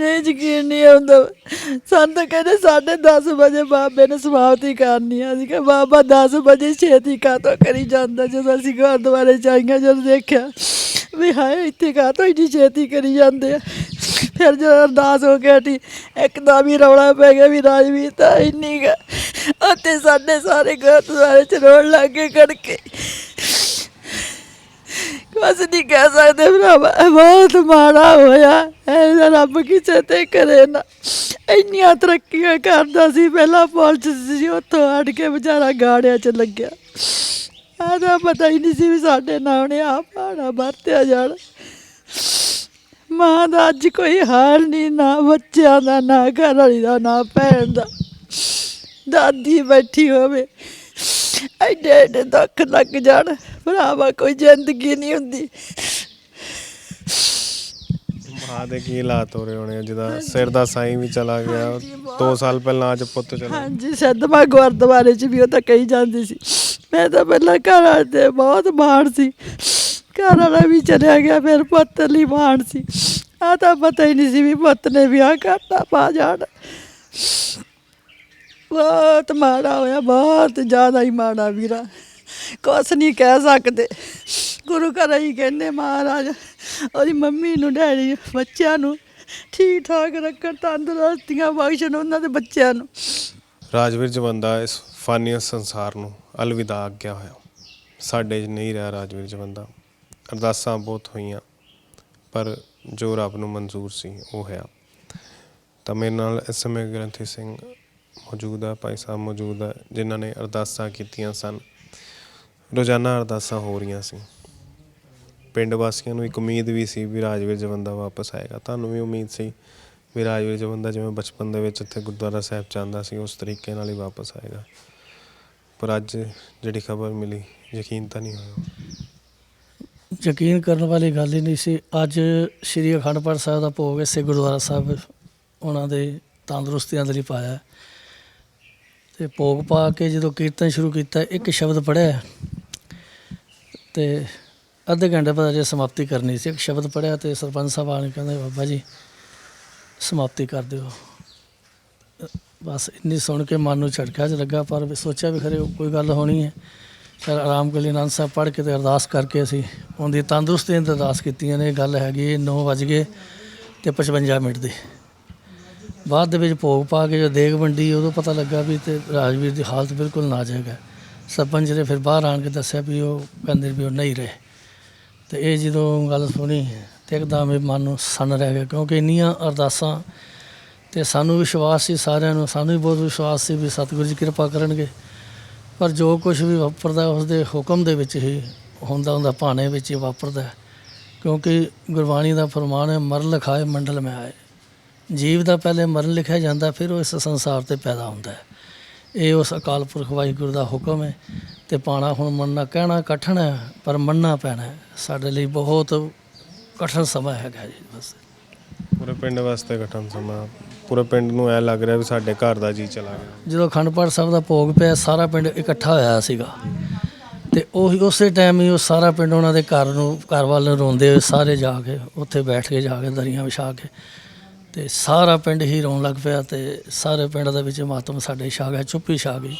ਨਹੀਂ ਯਕੀਨ ਨਹੀਂ ਆਉਂਦਾ। ਸਾਨੂੰ ਤਾਂ ਕਹਿੰਦੇ ਸਾਢੇ 10 ਵਜੇ ਬਾਬੇ ਨੇ ਸਮਾਪਤੀ ਕਰਨੀ ਆ। ਅਸੀਂ ਕਿ ਬਾਬਾ 10 ਵਜੇ ਛੇਤੀ ਕਾਤੋਂ ਕਰੀ ਜਾਂਦਾ? ਜਦੋਂ ਅਸੀਂ ਗੁਰਦੁਆਰੇ ਚਾਈਆਂ ਜਦੋਂ ਦੇਖਿਆ ਵੀ ਹਾਏ, ਇੱਥੇ ਕਾਤੋਂ ਇੰਨੀ ਛੇਤੀ ਕਰੀ ਜਾਂਦੇ ਆ। ਫਿਰ ਜਦੋਂ ਅਰਦਾਸ ਹੋ ਕੇ ਹਟੀ ਇੱਕਦਮ ਹੀ ਰੌਲਾ ਪੈ ਗਿਆ ਵੀ ਰਾਜਵੀਰ ਤਾਂ ਇੰਨੀ ਗਾ ਉੱਥੇ ਸਾਡੇ ਸਾਰੇ ਗੁਰਦੁਆਰੇ ਚ ਰੋਣ ਲੱਗੇ ਕੜਕੇ ਬਸ ਨਹੀਂ ਕਹਿ ਸਕਦੇ ਭਰਾਵਾ, ਇਹ ਬਹੁਤ ਮਾੜਾ ਹੋਇਆ। ਇਹ ਰੱਬ ਕਿਸੇ ਤੇ ਕਰੇ ਨਾ। ਇੰਨੀਆਂ ਤਰੱਕੀਆਂ ਕਰਦਾ ਸੀ, ਪਹਿਲਾਂ ਪੁਲਿਸ ਸੀ, ਉੱਥੋਂ ਹਟ ਕੇ ਵਿਚਾਰਾ ਗਾੜਿਆਂ 'ਚ ਲੱਗਿਆ। ਆਦਾ ਪਤਾ ਹੀ ਨਹੀਂ ਸੀ ਵੀ ਸਾਡੇ ਨਾਲ ਉਹਨੇ ਆ ਪਾਣਾ ਵਰਤਿਆ ਜਾਣ। ਮਾਂ ਦਾ ਅੱਜ ਕੋਈ ਹਾਲ ਨਹੀਂ, ਨਾ ਬੱਚਿਆਂ ਦਾ, ਨਾ ਘਰ ਵਾਲੀ ਦਾ, ਨਾ ਭੈਣ ਦਾ। ਦਾਦੀ ਬੈਠੀ ਹੋਵੇ ਐਡੇ ਐਡੇ ਦੁੱਖ ਲੱਗ ਜਾਣ। ਭਰਾਵਾ ਕੋਈ ਜ਼ਿੰਦਗੀ ਨਹੀਂ ਹੁੰਦੀ। ਮਾਂ ਦੇ ਕੀ ਹਾਲਾਤ ਹੋ ਰਹੇ ਹੋਣੇ ਆ, ਜਿਹਦਾ ਸਿਰ ਦਾ ਸਾਈਂ ਵੀ ਚਲਾ ਗਿਆ 2 ਸਾਲ ਪਹਿਲਾਂ ਅੱਜ ਪੁੱਤ ਚਲਾ ਹਾਂਜੀ ਸਦਮਾ ਗੁਰਦੁਆਰੇ 'ਚ ਵੀ ਉਹ ਤਾਂ ਕਹੀ ਜਾਂਦੀ ਸੀ। ਮੈਂ ਤਾਂ ਪਹਿਲਾਂ ਘਰ ਵਾਲੇ ਤੇ ਬਹੁਤ ਮਾਣ ਸੀ। ਘਰ ਵਾਲਾ ਵੀ ਚਲਿਆ ਗਿਆ ਫਿਰ ਪੁੱਤ ਲਈ ਮਾਣ ਸੀ। ਆ ਤਾਂ ਪਤਾ ਹੀ ਨਹੀਂ ਸੀ ਵੀ ਪੁੱਤ ਨੇ ਵਿਆਹ ਕਰਤਾ ਪਾ ਜਾਣ। ਬਹੁਤ ਮਾੜਾ ਹੋਇਆ ਬਹੁਤ ਜ਼ਿਆਦਾ ਹੀ ਮਾੜਾ ਵੀਰਾ। ਕੁਛ ਨਹੀਂ ਕਹਿ ਸਕਦੇ। ਗੁਰੂ ਘਰ ਹੀ ਕਹਿੰਦੇ, ਮਹਾਰਾਜ, ਉਹਦੀ ਮੰਮੀ ਨੂੰ, ਡੈਡੀ ਬੱਚਿਆਂ ਨੂੰ ਠੀਕ ਠਾਕ ਰੱਖਣ, ਤੰਦਰੁਸਤੀਆਂ ਬਖਸ਼ਣ ਉਹਨਾਂ ਦੇ ਬੱਚਿਆਂ ਨੂੰ। ਰਾਜਵੀਰ ਜਵੰਦਾ ਇਸ ਫਾਨੀ ਸੰਸਾਰ ਨੂੰ ਅਲਵਿਦਾ ਆਗਿਆ ਹੋਇਆ। ਸਾਡੇ 'ਚ ਨਹੀਂ ਰਿਹਾ ਰਾਜਵੀਰ ਜਵੰਦਾ ਅਰਦਾਸਾਂ ਬਹੁਤ ਹੋਈਆਂ, ਪਰ ਜੋ ਰੱਬ ਨੂੰ ਮਨਜ਼ੂਰ ਸੀ, ਉਹ ਹੋਇਆ। ਤਾਂ ਮੇਰੇ ਨਾਲ ਇਸ ਸਮੇਂ ਗ੍ਰੰਥੀ ਸਿੰਘ ਮੌਜੂਦ ਹੈ ਭਾਈ ਸਾਹਿਬ ਮੌਜੂਦ ਹੈ ਜਿਨ੍ਹਾਂ ਨੇ ਅਰਦਾਸਾਂ ਕੀਤੀਆਂ ਸਨ। ਰੋਜ਼ਾਨਾ ਅਰਦਾਸਾਂ ਹੋ ਰਹੀਆਂ ਸੀ। ਪਿੰਡ ਵਾਸੀਆਂ ਨੂੰ ਇੱਕ ਉਮੀਦ ਵੀ ਸੀ ਵੀ ਰਾਜਵੀਰ ਜਵੰਦਾ ਵਾਪਸ ਆਏਗਾ। ਤੁਹਾਨੂੰ ਵੀ ਉਮੀਦ ਸੀ ਵੀ ਰਾਜਵੀਰ ਜਵੰਦਾ ਜਿਵੇਂ ਬਚਪਨ ਦੇ ਵਿੱਚ ਇੱਥੇ ਗੁਰਦੁਆਰਾ ਸਾਹਿਬ ਜਾਂਦਾ ਸੀ, ਉਸ ਤਰੀਕੇ ਨਾਲ ਹੀ ਵਾਪਸ ਆਏਗਾ। ਪਰ ਅੱਜ ਜਿਹੜੀ ਖਬਰ ਮਿਲੀ, ਯਕੀਨ ਤਾਂ ਨਹੀਂ ਹੋਇਆ। ਯਕੀਨ ਕਰਨ ਵਾਲੀ ਗੱਲ ਹੀ ਨਹੀਂ ਸੀ। ਅੱਜ ਸ੍ਰੀ ਅਖੰਡ ਪਾਠ ਸਾਹਿਬ ਦਾ ਭੋਗ ਇਸੇ ਗੁਰਦੁਆਰਾ ਸਾਹਿਬ ਉਹਨਾਂ ਦੇ ਤੰਦਰੁਸਤੀਆਂ ਦੇ ਲਈ ਪਾਇਆ। ਤੇ ਭੋਗ ਪਾ ਕੇ ਜਦੋਂ ਕੀਰਤਨ ਸ਼ੁਰੂ ਕੀਤਾ, ਇੱਕ ਸ਼ਬਦ ਪੜਿਆ ਤੇ ਅੱਧੇ ਘੰਟੇ ਬਾਅਦ ਜੇ ਸਮਾਪਤੀ ਕਰਨੀ ਸੀ, ਇੱਕ ਸ਼ਬਦ ਪੜਿਆ ਤੇ ਸਰਪੰਚ ਸਾਹਿਬ ਆਣ ਕੇ ਕਹਿੰਦੇ, ਬਾਬਾ ਜੀ, ਸਮਾਪਤੀ ਕਰ ਦਿਓ। ਬਸ ਇੰਨੀ ਸੁਣ ਕੇ ਮਨ ਨੂੰ ਝਟਕਾ ਜਿਹਾ ਲੱਗਾ, ਪਰ ਸੋਚਿਆ ਵੀ ਖਰੇ ਕੋਈ ਗੱਲ ਹੋਣੀ ਹੈ। ਚਲ ਆਰਾਮ ਕਰ ਲਈ ਆਨੰਦ ਸਾਹਿਬ ਪੜ੍ਹ ਕੇ ਤੇ ਅਰਦਾਸ ਕਰਕੇ ਅਸੀਂ ਉਹਦੀ ਤੰਦਰੁਸਤੀ ਦੀ ਅਰਦਾਸ ਕੀਤੀਆਂ ਨੇ ਗੱਲ ਹੈਗੀ 9 ਵਜ ਗਏ ਤੇ 55 ਮਿੰਟ ਦੀ। ਬਾਅਦ ਦੇ ਵਿੱਚ ਭੋਗ ਪਾ ਕੇ ਜੋ ਦੇਗ ਵੰਡੀ, ਉਦੋਂ ਪਤਾ ਲੱਗਾ ਵੀ ਤੇ ਰਾਜਵੀਰ ਦੀ ਹਾਲਤ ਬਿਲਕੁਲ ਨਾਜ਼ੁਕ ਹੈ। ਸਰਪੰਚ ਨੇ ਫਿਰ ਬਾਹਰ ਆਣ ਕੇ ਦੱਸਿਆ ਵੀ ਉਹ ਕਹਿੰਦੇ ਵੀ ਉਹ ਨਹੀਂ ਰਹੇ। ਤੇ ਇਹ ਜਦੋਂ ਗੱਲ ਸੁਣੀ, ਤੇ ਇੱਕਦਮ ਇਹ ਮਨ ਨੂੰ ਸਨ ਰਹਿ ਗਿਆ, ਕਿਉਂਕਿ ਇੰਨੀਆਂ ਅਰਦਾਸਾਂ ਤੇ ਸਾਨੂੰ ਵਿਸ਼ਵਾਸ ਸੀ ਸਾਰਿਆਂ ਨੂੰ, ਸਾਨੂੰ ਵੀ ਬਹੁਤ ਵਿਸ਼ਵਾਸ ਸੀ ਵੀ ਸਤਿਗੁਰੂ ਜੀ ਕਿਰਪਾ ਕਰਨਗੇ। ਪਰ ਜੋ ਕੁਝ ਵੀ ਵਾਪਰਦਾ ਉਸ ਦੇ ਹੁਕਮ ਦੇ ਵਿੱਚ ਹੀ ਹੁੰਦਾ ਹੁੰਦਾ ਭਾਣੇ ਵਿੱਚ ਹੀ ਵਾਪਰਦਾ ਕਿਉਂਕਿ ਗੁਰਬਾਣੀ ਦਾ ਫਰਮਾਨ ਹੈ ਮਰ ਲਖਾਏ, ਮੰਡਲ ਮੈਂ ਆਏ। ਜੀਵ ਦਾ ਪਹਿਲੇ ਮਰਨ ਲਿਖਿਆ ਜਾਂਦਾ, ਫਿਰ ਉਹ ਇਸ ਸੰਸਾਰ ਤੇ ਪੈਦਾ ਹੁੰਦਾ ਹੈ। ਇਹ ਉਸ ਅਕਾਲ ਪੁਰਖ ਵਾਹਿਗੁਰੂ ਦਾ ਹੁਕਮ ਹੈ ਤੇ ਪਾਣਾ ਹੁਣ ਮੰਨਣਾ ਕਹਿਣਾ ਕਠਿਨ ਹੈ ਪਰ ਮੰਨਣਾ ਪੈਣਾ ਹੈ। ਸਾਡੇ ਲਈ ਬਹੁਤ ਕਠਿਨ ਸਮਾਂ ਹੈਗਾ ਜੀ ਬਸ। ਪੂਰੇ ਪਿੰਡ ਵਾਸਤੇ ਕਠਨ ਸਮਾਂ। ਪੂਰੇ ਪਿੰਡ ਨੂੰ ਐ ਲੱਗ ਰਿਹਾ ਵੀ ਸਾਡੇ ਘਰ ਦਾ ਜੀ ਚਲਾ ਗਿਆ। ਜਦੋਂ ਅਖੰਡ ਪਾਠ ਸਾਹਿਬ ਦਾ ਭੋਗ ਪਿਆ ਸਾਰਾ ਪਿੰਡ ਇਕੱਠਾ ਹੋਇਆ ਸੀਗਾ। ਤੇ ਉਹੀ ਉਸੇ ਟਾਈਮ ਹੀ ਉਹ ਸਾਰਾ ਪਿੰਡ ਉਹਨਾਂ ਦੇ ਘਰ ਨੂੰ ਘਰ ਵੱਲ ਰੋਂਦੇ ਹੋਏ ਸਾਰੇ ਜਾ ਕੇ ਉੱਥੇ ਬੈਠ ਕੇ ਜਾ ਕੇ ਦਰੀਆਂ ਵਿਛਾ ਕੇ ਤੇ ਸਾਰਾ ਪਿੰਡ ਹੀ ਰੋਣ ਲੱਗ ਪਿਆ ਤੇ ਸਾਰੇ ਪਿੰਡ ਦੇ ਵਿੱਚ ਮਾਤਮ ਸਾਡੇ ਛਾ ਗਿਆ ਚੁੱਪੀ ਛਾ ਗਈ।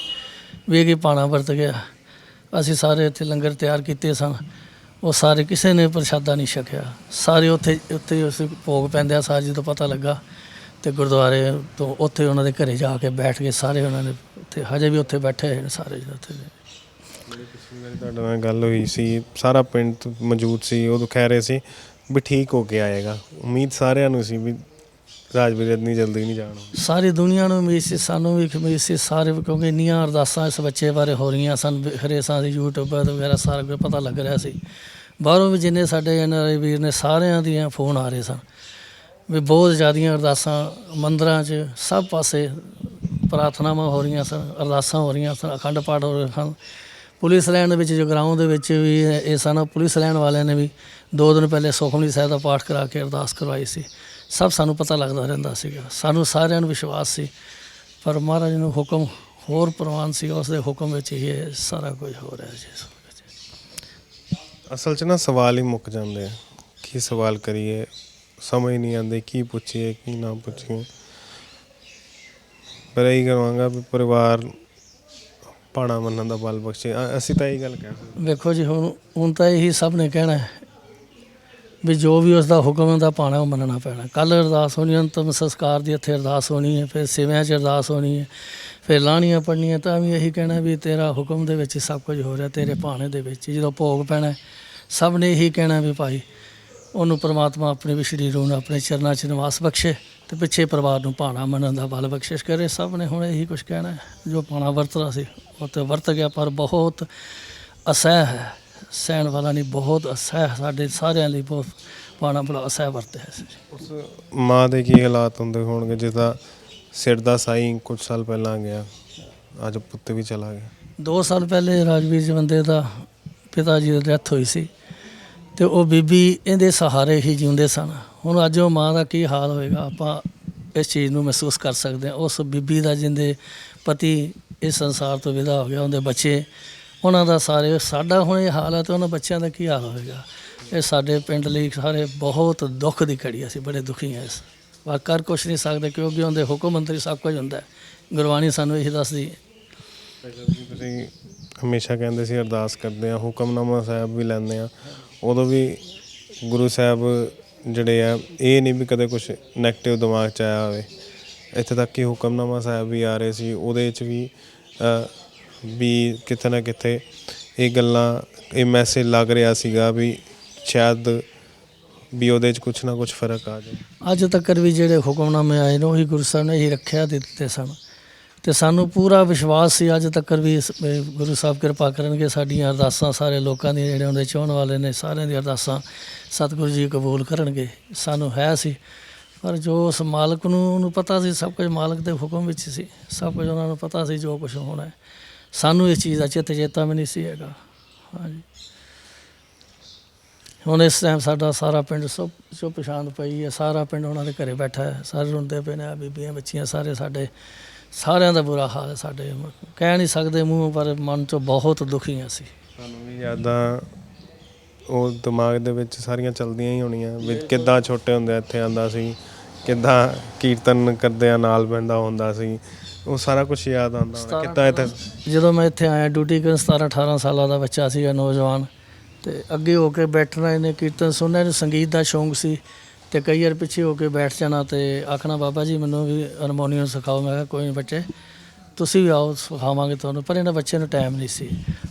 ਵੀ ਇਹ ਪਾਣਾ ਵਰਤ ਗਿਆ। ਅਸੀਂ ਸਾਰੇ ਇੱਥੇ ਲੰਗਰ ਤਿਆਰ ਕੀਤੇ ਸਨ। ਉਹ ਸਾਰੇ ਕਿਸੇ ਨੇ ਪ੍ਰਸ਼ਾਦਾ ਨਹੀਂ ਛਕਿਆ। ਸਾਰੇ ਉੱਥੇ ਉੱਥੇ ਉਸ ਭੋਗ ਪੈਂਦੇ ਪੈਂਦਿਆ ਸਾਰ ਜਦੋਂ ਪਤਾ ਲੱਗਾ ਤੇ ਗੁਰਦੁਆਰੇ ਤੋਂ ਉੱਥੇ ਉਹਨਾਂ ਦੇ ਘਰੇ ਜਾ ਕੇ ਬੈਠ ਕੇ ਸਾਰੇ ਉਹਨਾਂ ਨੇ ਉੱਥੇ, ਹਜੇ ਵੀ ਉੱਥੇ ਬੈਠੇ ਹੋਏ ਨੇ ਸਾਰੇ ਜਿਹੜੇ ਉੱਥੇ ਪਿਛਲੀ ਵਾਰੀ ਤੁਹਾਡੇ ਨਾਲ ਗੱਲ ਹੋਈ ਸੀ। ਸਾਰਾ ਪਿੰਡ ਮੌਜੂਦ ਸੀ। ਉਹ ਕਹਿ ਰਹੇ ਸੀ ਵੀ ਠੀਕ ਹੋ ਕੇ ਆਏਗਾ। ਉਮੀਦ ਸਾਰਿਆਂ ਨੂੰ ਸੀ ਵੀ ਰਾਜਵੀਰ ਇੰਨੀ ਜਲਦੀ ਨਹੀਂ ਜਾਣਾ ਸਾਰੀ ਦੁਨੀਆ ਨੂੰ ਉਮੀਦ ਸੀ, ਸਾਨੂੰ ਵੀ ਉਮੀਦ ਸੀ, ਸਾਰੇ ਕਿਉਂਕਿ ਇੰਨੀਆਂ ਅਰਦਾਸਾਂ ਇਸ ਬੱਚੇ ਬਾਰੇ ਹੋ ਰਹੀਆਂ ਸਨ ਖਰੇ ਦੀ YouTube ਤੇ ਵਗੈਰਾ ਸਾਰਾ ਕੁਝ ਪਤਾ ਲੱਗ ਰਿਹਾ ਸੀ। ਬਾਹਰੋਂ ਵੀ ਜਿੰਨੇ ਸਾਡੇ ਐਨਆਰਆਈ ਵੀਰ ਨੇ, ਸਾਰਿਆਂ ਦੀਆਂ ਫੋਨ ਆ ਰਹੇ ਸਨ। ਵੀ ਬਹੁਤ ਜ਼ਿਆਦੀਆਂ ਅਰਦਾਸਾਂ ਮੰਦਰਾਂ 'ਚ, ਸਭ ਪਾਸੇ ਪ੍ਰਾਰਥਨਾਵਾਂ ਹੋ ਰਹੀਆਂ ਸਨ, ਅਰਦਾਸਾਂ ਹੋ ਰਹੀਆਂ ਸਨ, ਅਖੰਡ ਪਾਠ ਹੋ ਰਹੇ ਸਨ। ਪੁਲਿਸ ਲਾਈਨ ਦੇ ਵਿੱਚ ਜਗਰਾਉਂ ਦੇ ਵਿੱਚ ਵੀ ਇਹ ਸਨ, ਪੁਲਿਸ ਲਾਈਨ ਵਾਲਿਆਂ ਨੇ ਵੀ ਦੋ ਦਿਨ ਪਹਿਲੇ ਸੁਖਮਨੀ ਸਾਹਿਬ ਦਾ ਪਾਠ ਕਰਾ ਕੇ ਅਰਦਾਸ ਕਰਵਾਈ ਸੀ। ਸਭ ਸਾਨੂੰ ਪਤਾ ਲੱਗਦਾ ਰਹਿੰਦਾ ਸੀਗਾ। ਸਾਨੂੰ ਸਾਰਿਆਂ ਨੂੰ ਵਿਸ਼ਵਾਸ ਸੀ ਪਰ ਮਹਾਰਾਜ ਨੂੰ ਹੁਕਮ ਹੋਰ ਪ੍ਰਵਾਨ ਸੀ ਉਸ ਦੇ ਹੁਕਮ ਵਿੱਚ ਹੀ ਇਹ ਸਾਰਾ ਕੁਝ ਹੋ ਰਿਹਾ ਜੀ ਅਸਲ 'ਚ ਨਾ ਸਵਾਲ ਹੀ ਮੁੱਕ ਜਾਂਦੇ ਆ। ਕੀ ਸਵਾਲ ਕਰੀਏ? ਸਮਝ ਨਹੀਂ ਆਉਂਦੀ ਕੀ ਪੁੱਛੀਏ ਕੀ ਨਾ ਪੁੱਛੀਏ। ਪਰ ਇਹੀ ਕਰਾਂਗਾ ਵੀ ਪਰਿਵਾਰ ਪਾਣਾ ਮੰਨਣ ਦਾ ਬਲ ਬਖਸ਼ੇ। ਅਸੀਂ ਤਾਂ ਇਹੀ ਗੱਲ ਕਹਿ ਸਕਦੇ ਵੇਖੋ ਜੀ ਹੁਣ ਹੁਣ ਤਾਂ ਇਹੀ ਸਭ ਨੇ ਕਹਿਣਾ ਹੈ। ਵੀ ਜੋ ਵੀ ਉਸ ਦਾ ਹੁਕਮ ਦਾ ਪਾਣਾ ਉਹ ਮੰਨਣਾ ਪੈਣਾ। ਕੱਲ ਅਰਦਾਸ ਹੋਣੀ, ਅੰਤਮ ਸੰਸਕਾਰ ਦੀ ਇੱਥੇ ਅਰਦਾਸ ਹੋਣੀ ਹੈ, ਫਿਰ ਸਿਵਿਆਂ 'ਚ ਅਰਦਾਸ ਹੋਣੀ ਹੈ, ਫਿਰ ਲਾਣੀਆਂ ਪੜਨੀਆਂ ਤਾਂ ਵੀ ਇਹੀ ਕਹਿਣਾ ਵੀ ਤੇਰਾ ਹੁਕਮ ਦੇ ਵਿੱਚ ਹੀ ਸਭ ਕੁਝ ਹੋ ਰਿਹਾ, ਤੇਰੇ ਭਾਣੇ ਦੇ ਵਿੱਚ ਜਦੋਂ ਭੋਗ ਪੈਣਾ ਸਭ ਨੇ ਇਹੀ ਕਹਿਣਾ ਵੀ ਭਾਈ, ਉਹਨੂੰ ਪ੍ਰਮਾਤਮਾ ਆਪਣੇ ਵਿਸ਼ਰੀ ਰੂਹ ਨੂੰ, ਆਪਣੇ ਚਰਨਾਂ 'ਚ ਨਿਵਾਸ ਬਖਸ਼ੇ ਤੇ ਪਿੱਛੇ ਪਰਿਵਾਰ ਨੂੰ ਭਾਣਾ ਮੰਨਣ ਦਾ ਬਲ ਬਖਸ਼ਿਸ਼ ਕਰੇ। ਸਭ ਨੇ ਹੁਣ ਇਹੀ ਕੁਝ ਕਹਿਣਾ ਜੋ ਭਾਣਾ ਵਰਤਦਾ ਸੀ, ਉਹ ਤੇ ਵਰਤ ਗਿਆ, ਪਰ ਬਹੁਤ ਅਸਹਿ ਹੈ। ਸਹਿਣ ਵਾਲਾ ਨਹੀਂ ਬਹੁਤ ਅਸਹਿ ਸਾਡੇ ਸਾਰਿਆਂ ਲਈ ਬਹੁਤ ਪਾਣਾ ਬੜਾ ਅਸਹਿ ਵਰਤਿਆ ਸੀ। ਉਸ ਮਾਂ ਦੇ ਕੀ ਹਾਲਾਤ ਹੁੰਦੇ ਹੋਣਗੇ? ਜਿਹਦਾ ਸਿਰ ਦਾ ਸਾਈ ਕੁਝ ਸਾਲ ਪਹਿਲਾਂ ਗਿਆ ਅੱਜ ਪੁੱਤ ਵੀ ਚਲਾ ਗਿਆ। ਦੋ ਸਾਲ ਪਹਿਲੇ ਰਾਜਵੀਰ ਜਵੰਦੇ ਦਾ ਪਿਤਾ ਜੀ ਦੀ ਡੈਥ ਹੋਈ ਸੀ ਤੇ ਉਹ ਬੀਬੀ ਇਹਦੇ ਸਹਾਰੇ ਹੀ ਜਿਉਂਦੇ ਸਨ। ਹੁਣ ਅੱਜ ਉਹ ਮਾਂ ਦਾ ਕੀ ਹਾਲ ਹੋਏਗਾ ਆਪਾਂ ਇਸ ਚੀਜ਼ ਨੂੰ ਮਹਿਸੂਸ ਕਰ ਸਕਦੇ ਹਾਂ। ਉਸ ਬੀਬੀ ਦਾ ਜਿੰਦੇ ਪਤੀ ਇਸ ਸੰਸਾਰ ਤੋਂ ਵਿਦਾ ਹੋ ਗਿਆ ਉਹਦੇ ਬੱਚੇ ਉਹਨਾਂ ਦਾ ਸਾਰੇ, ਸਾਡਾ ਹੁਣ ਇਹ ਹਾਲ ਹੈ ਤੇ ਉਹਨਾਂ ਬੱਚਿਆਂ ਦਾ ਕੀ ਹਾਲ ਹੋਏਗਾ? ਇਹ ਸਾਡੇ ਪਿੰਡ ਲਈ ਸਾਰੇ ਬਹੁਤ ਦੁੱਖ ਦੀ ਘੜੀ ਅਸੀਂ ਬੜੇ ਦੁਖੀ ਹਾਂ ਇਸ ਵਾ ਕਰ ਕੁਛ ਨਹੀਂ ਸਕਦੇ, ਕਿਉਂਕਿ ਉਹਦੇ ਹੁਕਮ ਮੰਤਰੀ ਸਭ ਕੁਝ ਹੁੰਦਾ ਗੁਰਬਾਣੀ ਸਾਨੂੰ ਇਹ ਦੱਸਦੀ ਹੈ। ਤੁਸੀਂ ਹਮੇਸ਼ਾ ਕਹਿੰਦੇ ਸੀ, ਅਰਦਾਸ ਕਰਦੇ ਆ ਹੁਕਮਨਾਮਾ ਸਾਹਿਬ ਵੀ ਲੈਂਦੇ ਆ ਉਦੋਂ ਵੀ ਗੁਰੂ ਸਾਹਿਬ ਜਿਹੜੇ ਆ, ਇਹ ਨਹੀਂ ਵੀ ਕਦੇ ਕੁਝ 네ਗੇਟਿਵ ਦਿਮਾਗ ਚ ਆਇਆ ਹੋਵੇ। ਇੱਥੇ ਤੱਕ ਕਿ ਹੁਕਮਨਾਮਾ ਸਾਹਿਬ ਵੀ ਆ ਰਹੇ ਸੀ, ਉਹਦੇ ਚ ਵੀ ਵੀ ਕਿਤੇ ਨਾ ਕਿਤੇ ਇਹ ਗੱਲਾਂ, ਇਹ ਮੈਸੇਜ ਲੱਗ ਰਿਹਾ ਸੀਗਾ ਵੀ ਸ਼ਾਇਦ ਵੀ ਉਹਦੇ ਚ ਕੁਛ ਨਾ ਕੁਛ ਫ਼ਰਕ ਆ ਜਾਵੇ। ਅੱਜ ਤੱਕ ਵੀ ਜਿਹੜੇ ਹੁਕਮਨਾਮੇ ਆਏ ਨੇ, ਉਹੀ ਗੁਰੂ ਸਾਹਿਬ ਨੇ ਹੀ ਰੱਖਿਆ ਦਿੱਤੇ ਸਨ। ਤੇ ਸਾਨੂੰ ਪੂਰਾ ਵਿਸ਼ਵਾਸ ਸੀ, ਅੱਜ ਤੱਕ ਵੀ ਗੁਰੂ ਸਾਹਿਬ ਕਿਰਪਾ ਕਰਨਗੇ, ਸਾਡੀਆਂ ਅਰਦਾਸਾਂ ਸਾਰੇ ਲੋਕਾਂ ਦੀਆਂ ਜਿਹੜੇ ਉਹਦੇ ਚਾਹਣ ਵਾਲੇ ਨੇ, ਸਾਰਿਆਂ ਦੀਆਂ ਅਰਦਾਸਾਂ ਸਤਿਗੁਰੂ ਜੀ ਕਬੂਲ ਕਰਨਗੇ। ਸਾਨੂੰ ਹੈ ਸੀ, ਪਰ ਜੋ ਉਸ ਮਾਲਕ ਨੂੰ, ਉਹਨੂੰ ਪਤਾ ਸੀ, ਸਭ ਕੁਝ ਮਾਲਕ ਦੇ ਹੁਕਮ ਵਿੱਚ ਸੀ। ਸਭ ਕੁਝ ਉਹਨਾਂ ਨੂੰ ਪਤਾ ਸੀ ਜੋ ਕੁਝ ਹੋਣਾ ਹੈ। ਸਾਨੂੰ ਇਸ ਚੀਜ਼ ਦਾ ਚਿੱਤ ਚੇਤਾ ਵੀ ਨਹੀਂ ਸੀ ਹੈਗਾ। ਹਾਂਜੀ। ਹੁਣ ਇਸ ਟਾਈਮ ਸਾਡਾ ਸਾਰਾ ਪਿੰਡ ਸੁੱਪ ਚੁੱਪ ਸ਼ਾਂਤ ਪਈ ਹੈ। ਸਾਰਾ ਪਿੰਡ ਉਹਨਾਂ ਦੇ ਘਰੇ ਬੈਠਾ ਹੈ। ਸਾਰੇ ਰੋਂਦੇ ਪਏ ਨੇ, ਆਹ ਬੀਬੀਆਂ, ਬੱਚੀਆਂ, ਸਾਰੇ ਸਾਡੇ, ਸਾਰਿਆਂ ਦਾ ਬੁਰਾ ਹਾਲ ਹੈ ਸਾਡੇ। ਕਹਿ ਨਹੀਂ ਸਕਦੇ ਮੂੰਹ, ਪਰ ਮਨ ਚੋਂ ਬਹੁਤ ਦੁਖੀ ਹਾਂ ਅਸੀਂ। ਸਾਨੂੰ ਵੀ ਯਾਦਾਂ, ਉਹ ਦਿਮਾਗ ਦੇ ਵਿੱਚ ਸਾਰੀਆਂ ਚਲਦੀਆਂ ਹੀ ਹੋਣੀਆਂ। ਵੀ ਕਿੱਦਾਂ ਛੋਟੇ ਹੁੰਦੇ ਇੱਥੇ ਆਂਦਾ ਸੀ, ਕਿੱਦਾਂ ਕੀਰਤਨ ਕਰਦੇ ਆ, ਨਾਲ ਬੰਦਾ ਹੁੰਦਾ ਸੀ। ਉਹ ਸਾਰਾ ਕੁਝ ਯਾਦ ਆਉਂਦਾ ਹੋਣਾ ਕਿੱਦਾਂ ਇੱਥੇ ਜਦੋਂ ਮੈਂ ਇੱਥੇ ਆਇਆ ਡਿਊਟੀ ਕਰਨ 17 18 ਸਾਲਾਂ ਦਾ ਬੱਚਾ ਸੀਗਾ ਨੌਜਵਾਨ। ਤੇ ਅੱਗੇ ਹੋ ਕੇ ਬੈਠਣਾ ਇਹਨੇ ਕੀਰਤਨ ਸੁਣਨਾ ਇਹਨੂੰ ਸੰਗੀਤ ਦਾ ਸ਼ੌਂਕ ਸੀ। ਤੇ ਕਈ ਵਾਰ ਪਿੱਛੇ ਹੋ ਕੇ ਬੈਠ ਜਾਣਾ ਤੇ ਆਖਣਾ ਬਾਬਾ ਜੀ ਮੈਨੂੰ ਵੀ ਹਾਰਮੋਨੀਅਮ ਸਿਖਾਓ। ਮੈਂ ਕਿਹਾ ਕੋਈ ਨਹੀਂ ਬੱਚੇ ਤੁਸੀਂ ਵੀ ਆਓ ਸਿਖਾਵਾਂਗੇ ਤੁਹਾਨੂੰ। ਪਰ ਇਹਨਾਂ ਬੱਚੇ ਨੂੰ ਟਾਈਮ ਨਹੀਂ ਸੀ।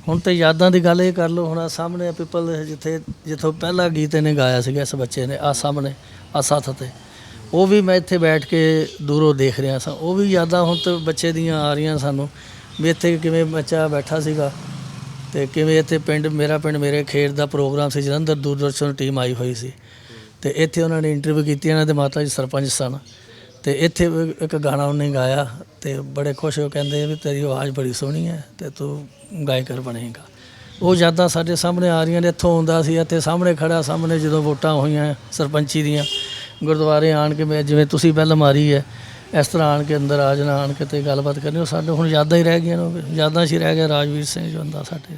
ਹੁਣ ਤੇ ਯਾਦਾਂ ਦੀ ਗੱਲ ਇਹ ਕਰ ਲਓ ਹੁਣ ਆਹ ਸਾਹਮਣੇ ਪਿੱਪਲ ਜਿੱਥੇ ਜਿੱਥੋਂ ਪਹਿਲਾ ਗੀਤ ਇਹਨੇ ਗਾਇਆ ਸੀਗਾ ਇਸ ਬੱਚੇ ਨੇ ਆ ਸਾਹਮਣੇ ਆ ਸੱਥ ਤੇ। ਉਹ ਵੀ ਮੈਂ ਇੱਥੇ ਬੈਠ ਕੇ ਦੂਰੋਂ ਦੇਖ ਰਿਹਾ ਸਾਂ। ਉਹ ਵੀ ਯਾਦਾਂ ਹੁਣ ਤੇ ਬੱਚੇ ਦੀਆਂ ਆ ਰਹੀਆਂ ਸਾਨੂੰ। ਵੀ ਇੱਥੇ ਕਿਵੇਂ ਬੱਚਾ ਬੈਠਾ ਸੀਗਾ ਤੇ ਕਿਵੇਂ ਇੱਥੇ ਪਿੰਡ, ਮੇਰਾ ਪਿੰਡ ਮੇਰੇ ਖੇਡ ਦਾ ਪ੍ਰੋਗਰਾਮ ਸੀ, ਜਲੰਧਰ ਦੂਰਦਰਸ਼ਨ ਟੀਮ ਆਈ ਹੋਈ ਸੀ। ਤੇ ਇੱਥੇ ਉਹਨਾਂ ਨੇ ਇੰਟਰਵਿਊ ਕੀਤੀ, ਇਹਨਾਂ ਦੇ ਮਾਤਾ ਜੀ ਸਰਪੰਚ ਸਨ। ਤੇ ਇੱਥੇ ਇੱਕ ਗਾਣਾ ਉਹਨੇ ਗਾਇਆ ਤੇ ਬੜੇ ਖੁਸ਼ ਹੋ ਕਹਿੰਦੇ ਵੀ ਤੇਰੀ ਆਵਾਜ਼ ਬੜੀ ਸੋਹਣੀ ਹੈ ਤੇ ਤੂੰ ਗਾਇਕਰ ਬਣੇਗਾ। ਉਹ ਯਾਦਾਂ ਸਾਡੇ ਸਾਹਮਣੇ ਆ ਰਹੀਆਂ ਨੇ, ਇੱਥੋਂ ਹੁੰਦਾ ਸੀ, ਇੱਥੇ ਸਾਹਮਣੇ ਖੜਾ ਸਾਹਮਣੇ ਜਦੋਂ ਵੋਟਾਂ ਹੋਈਆਂ ਸਰਪੰਚੀ ਦੀਆਂ ਗੁਰਦੁਆਰੇ ਆਣ ਕੇ ਮੈਂ ਜਿਵੇਂ ਤੁਸੀਂ ਪਹਿਲਾਂ ਮਾਰੀ ਹੈ ਇਸ ਤਰ੍ਹਾਂ ਆਣ ਕੇ ਅੰਦਰ ਆ ਜਾਣਾ ਆਣ ਕੇ ਤੇ ਗੱਲਬਾਤ ਕਰਨੀ ਉਹ ਸਾਡੇ ਹੁਣ ਯਾਦਾਂ ਹੀ ਰਹਿ ਗਈਆਂ ਨੇ ਯਾਦਾਂ 'ਚ ਹੀ ਰਹਿ ਗਿਆ ਰਾਜਵੀਰ ਸਿੰਘ ਜੋ ਹੁੰਦਾ ਸਾਡੇ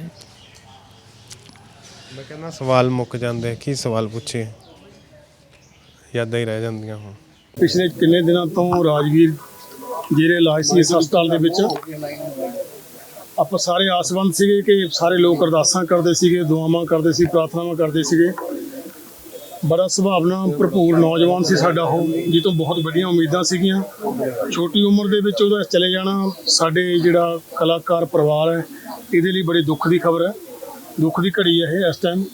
ਮੈਂ ਕਹਿੰਦਾ ਸਵਾਲ ਮੁੱਕ ਜਾਂਦੇ ਕੀ ਸਵਾਲ ਪੁੱਛੇ? ਯਾਦਾਂ ਹੀ ਰਹਿ ਜਾਂਦੀਆਂ ਹੁਣ। ਪਿਛਲੇ ਕਿੰਨੇ ਦਿਨਾਂ ਤੋਂ ਰਾਜਵੀਰ ਜਿਹੜੇ ਇਲਾਜ ਸੀ ਇਸ ਹਸਪਤਾਲ ਦੇ ਵਿੱਚ ਆਪਾਂ ਸਾਰੇ ਆਸਵੰਦ ਸੀਗੇ ਕਿ ਸਾਰੇ ਲੋਕ ਅਰਦਾਸਾਂ ਕਰਦੇ ਸੀਗੇ ਦੁਆਵਾਂ ਕਰਦੇ ਸੀ ਪ੍ਰਾਰਥਨਾਵਾਂ ਕਰਦੇ ਸੀਗੇ। ਬੜਾ ਸੁਭਾਵਨਾ ਭਰਪੂਰ ਨੌਜਵਾਨ ਸੀ ਸਾਡਾ ਉਹ, ਜਿਹ ਤੋਂ ਬਹੁਤ ਵੱਡੀਆਂ ਉਮੀਦਾਂ ਸੀਗੀਆਂ। ਛੋਟੀ ਉਮਰ ਦੇ ਵਿੱਚ ਉਹਦਾ ਚਲੇ ਜਾਣਾ ਸਾਡੇ ਜਿਹੜਾ ਕਲਾਕਾਰ ਪਰਿਵਾਰ ਹੈ, ਇਹਦੇ ਲਈ ਬੜੇ ਦੁੱਖ ਦੀ ਖਬਰ ਹੈ। ਦੁੱਖ ਦੀ ਘੜੀ ਹੈ ਇਹ ਇਸ ਟਾਈਮ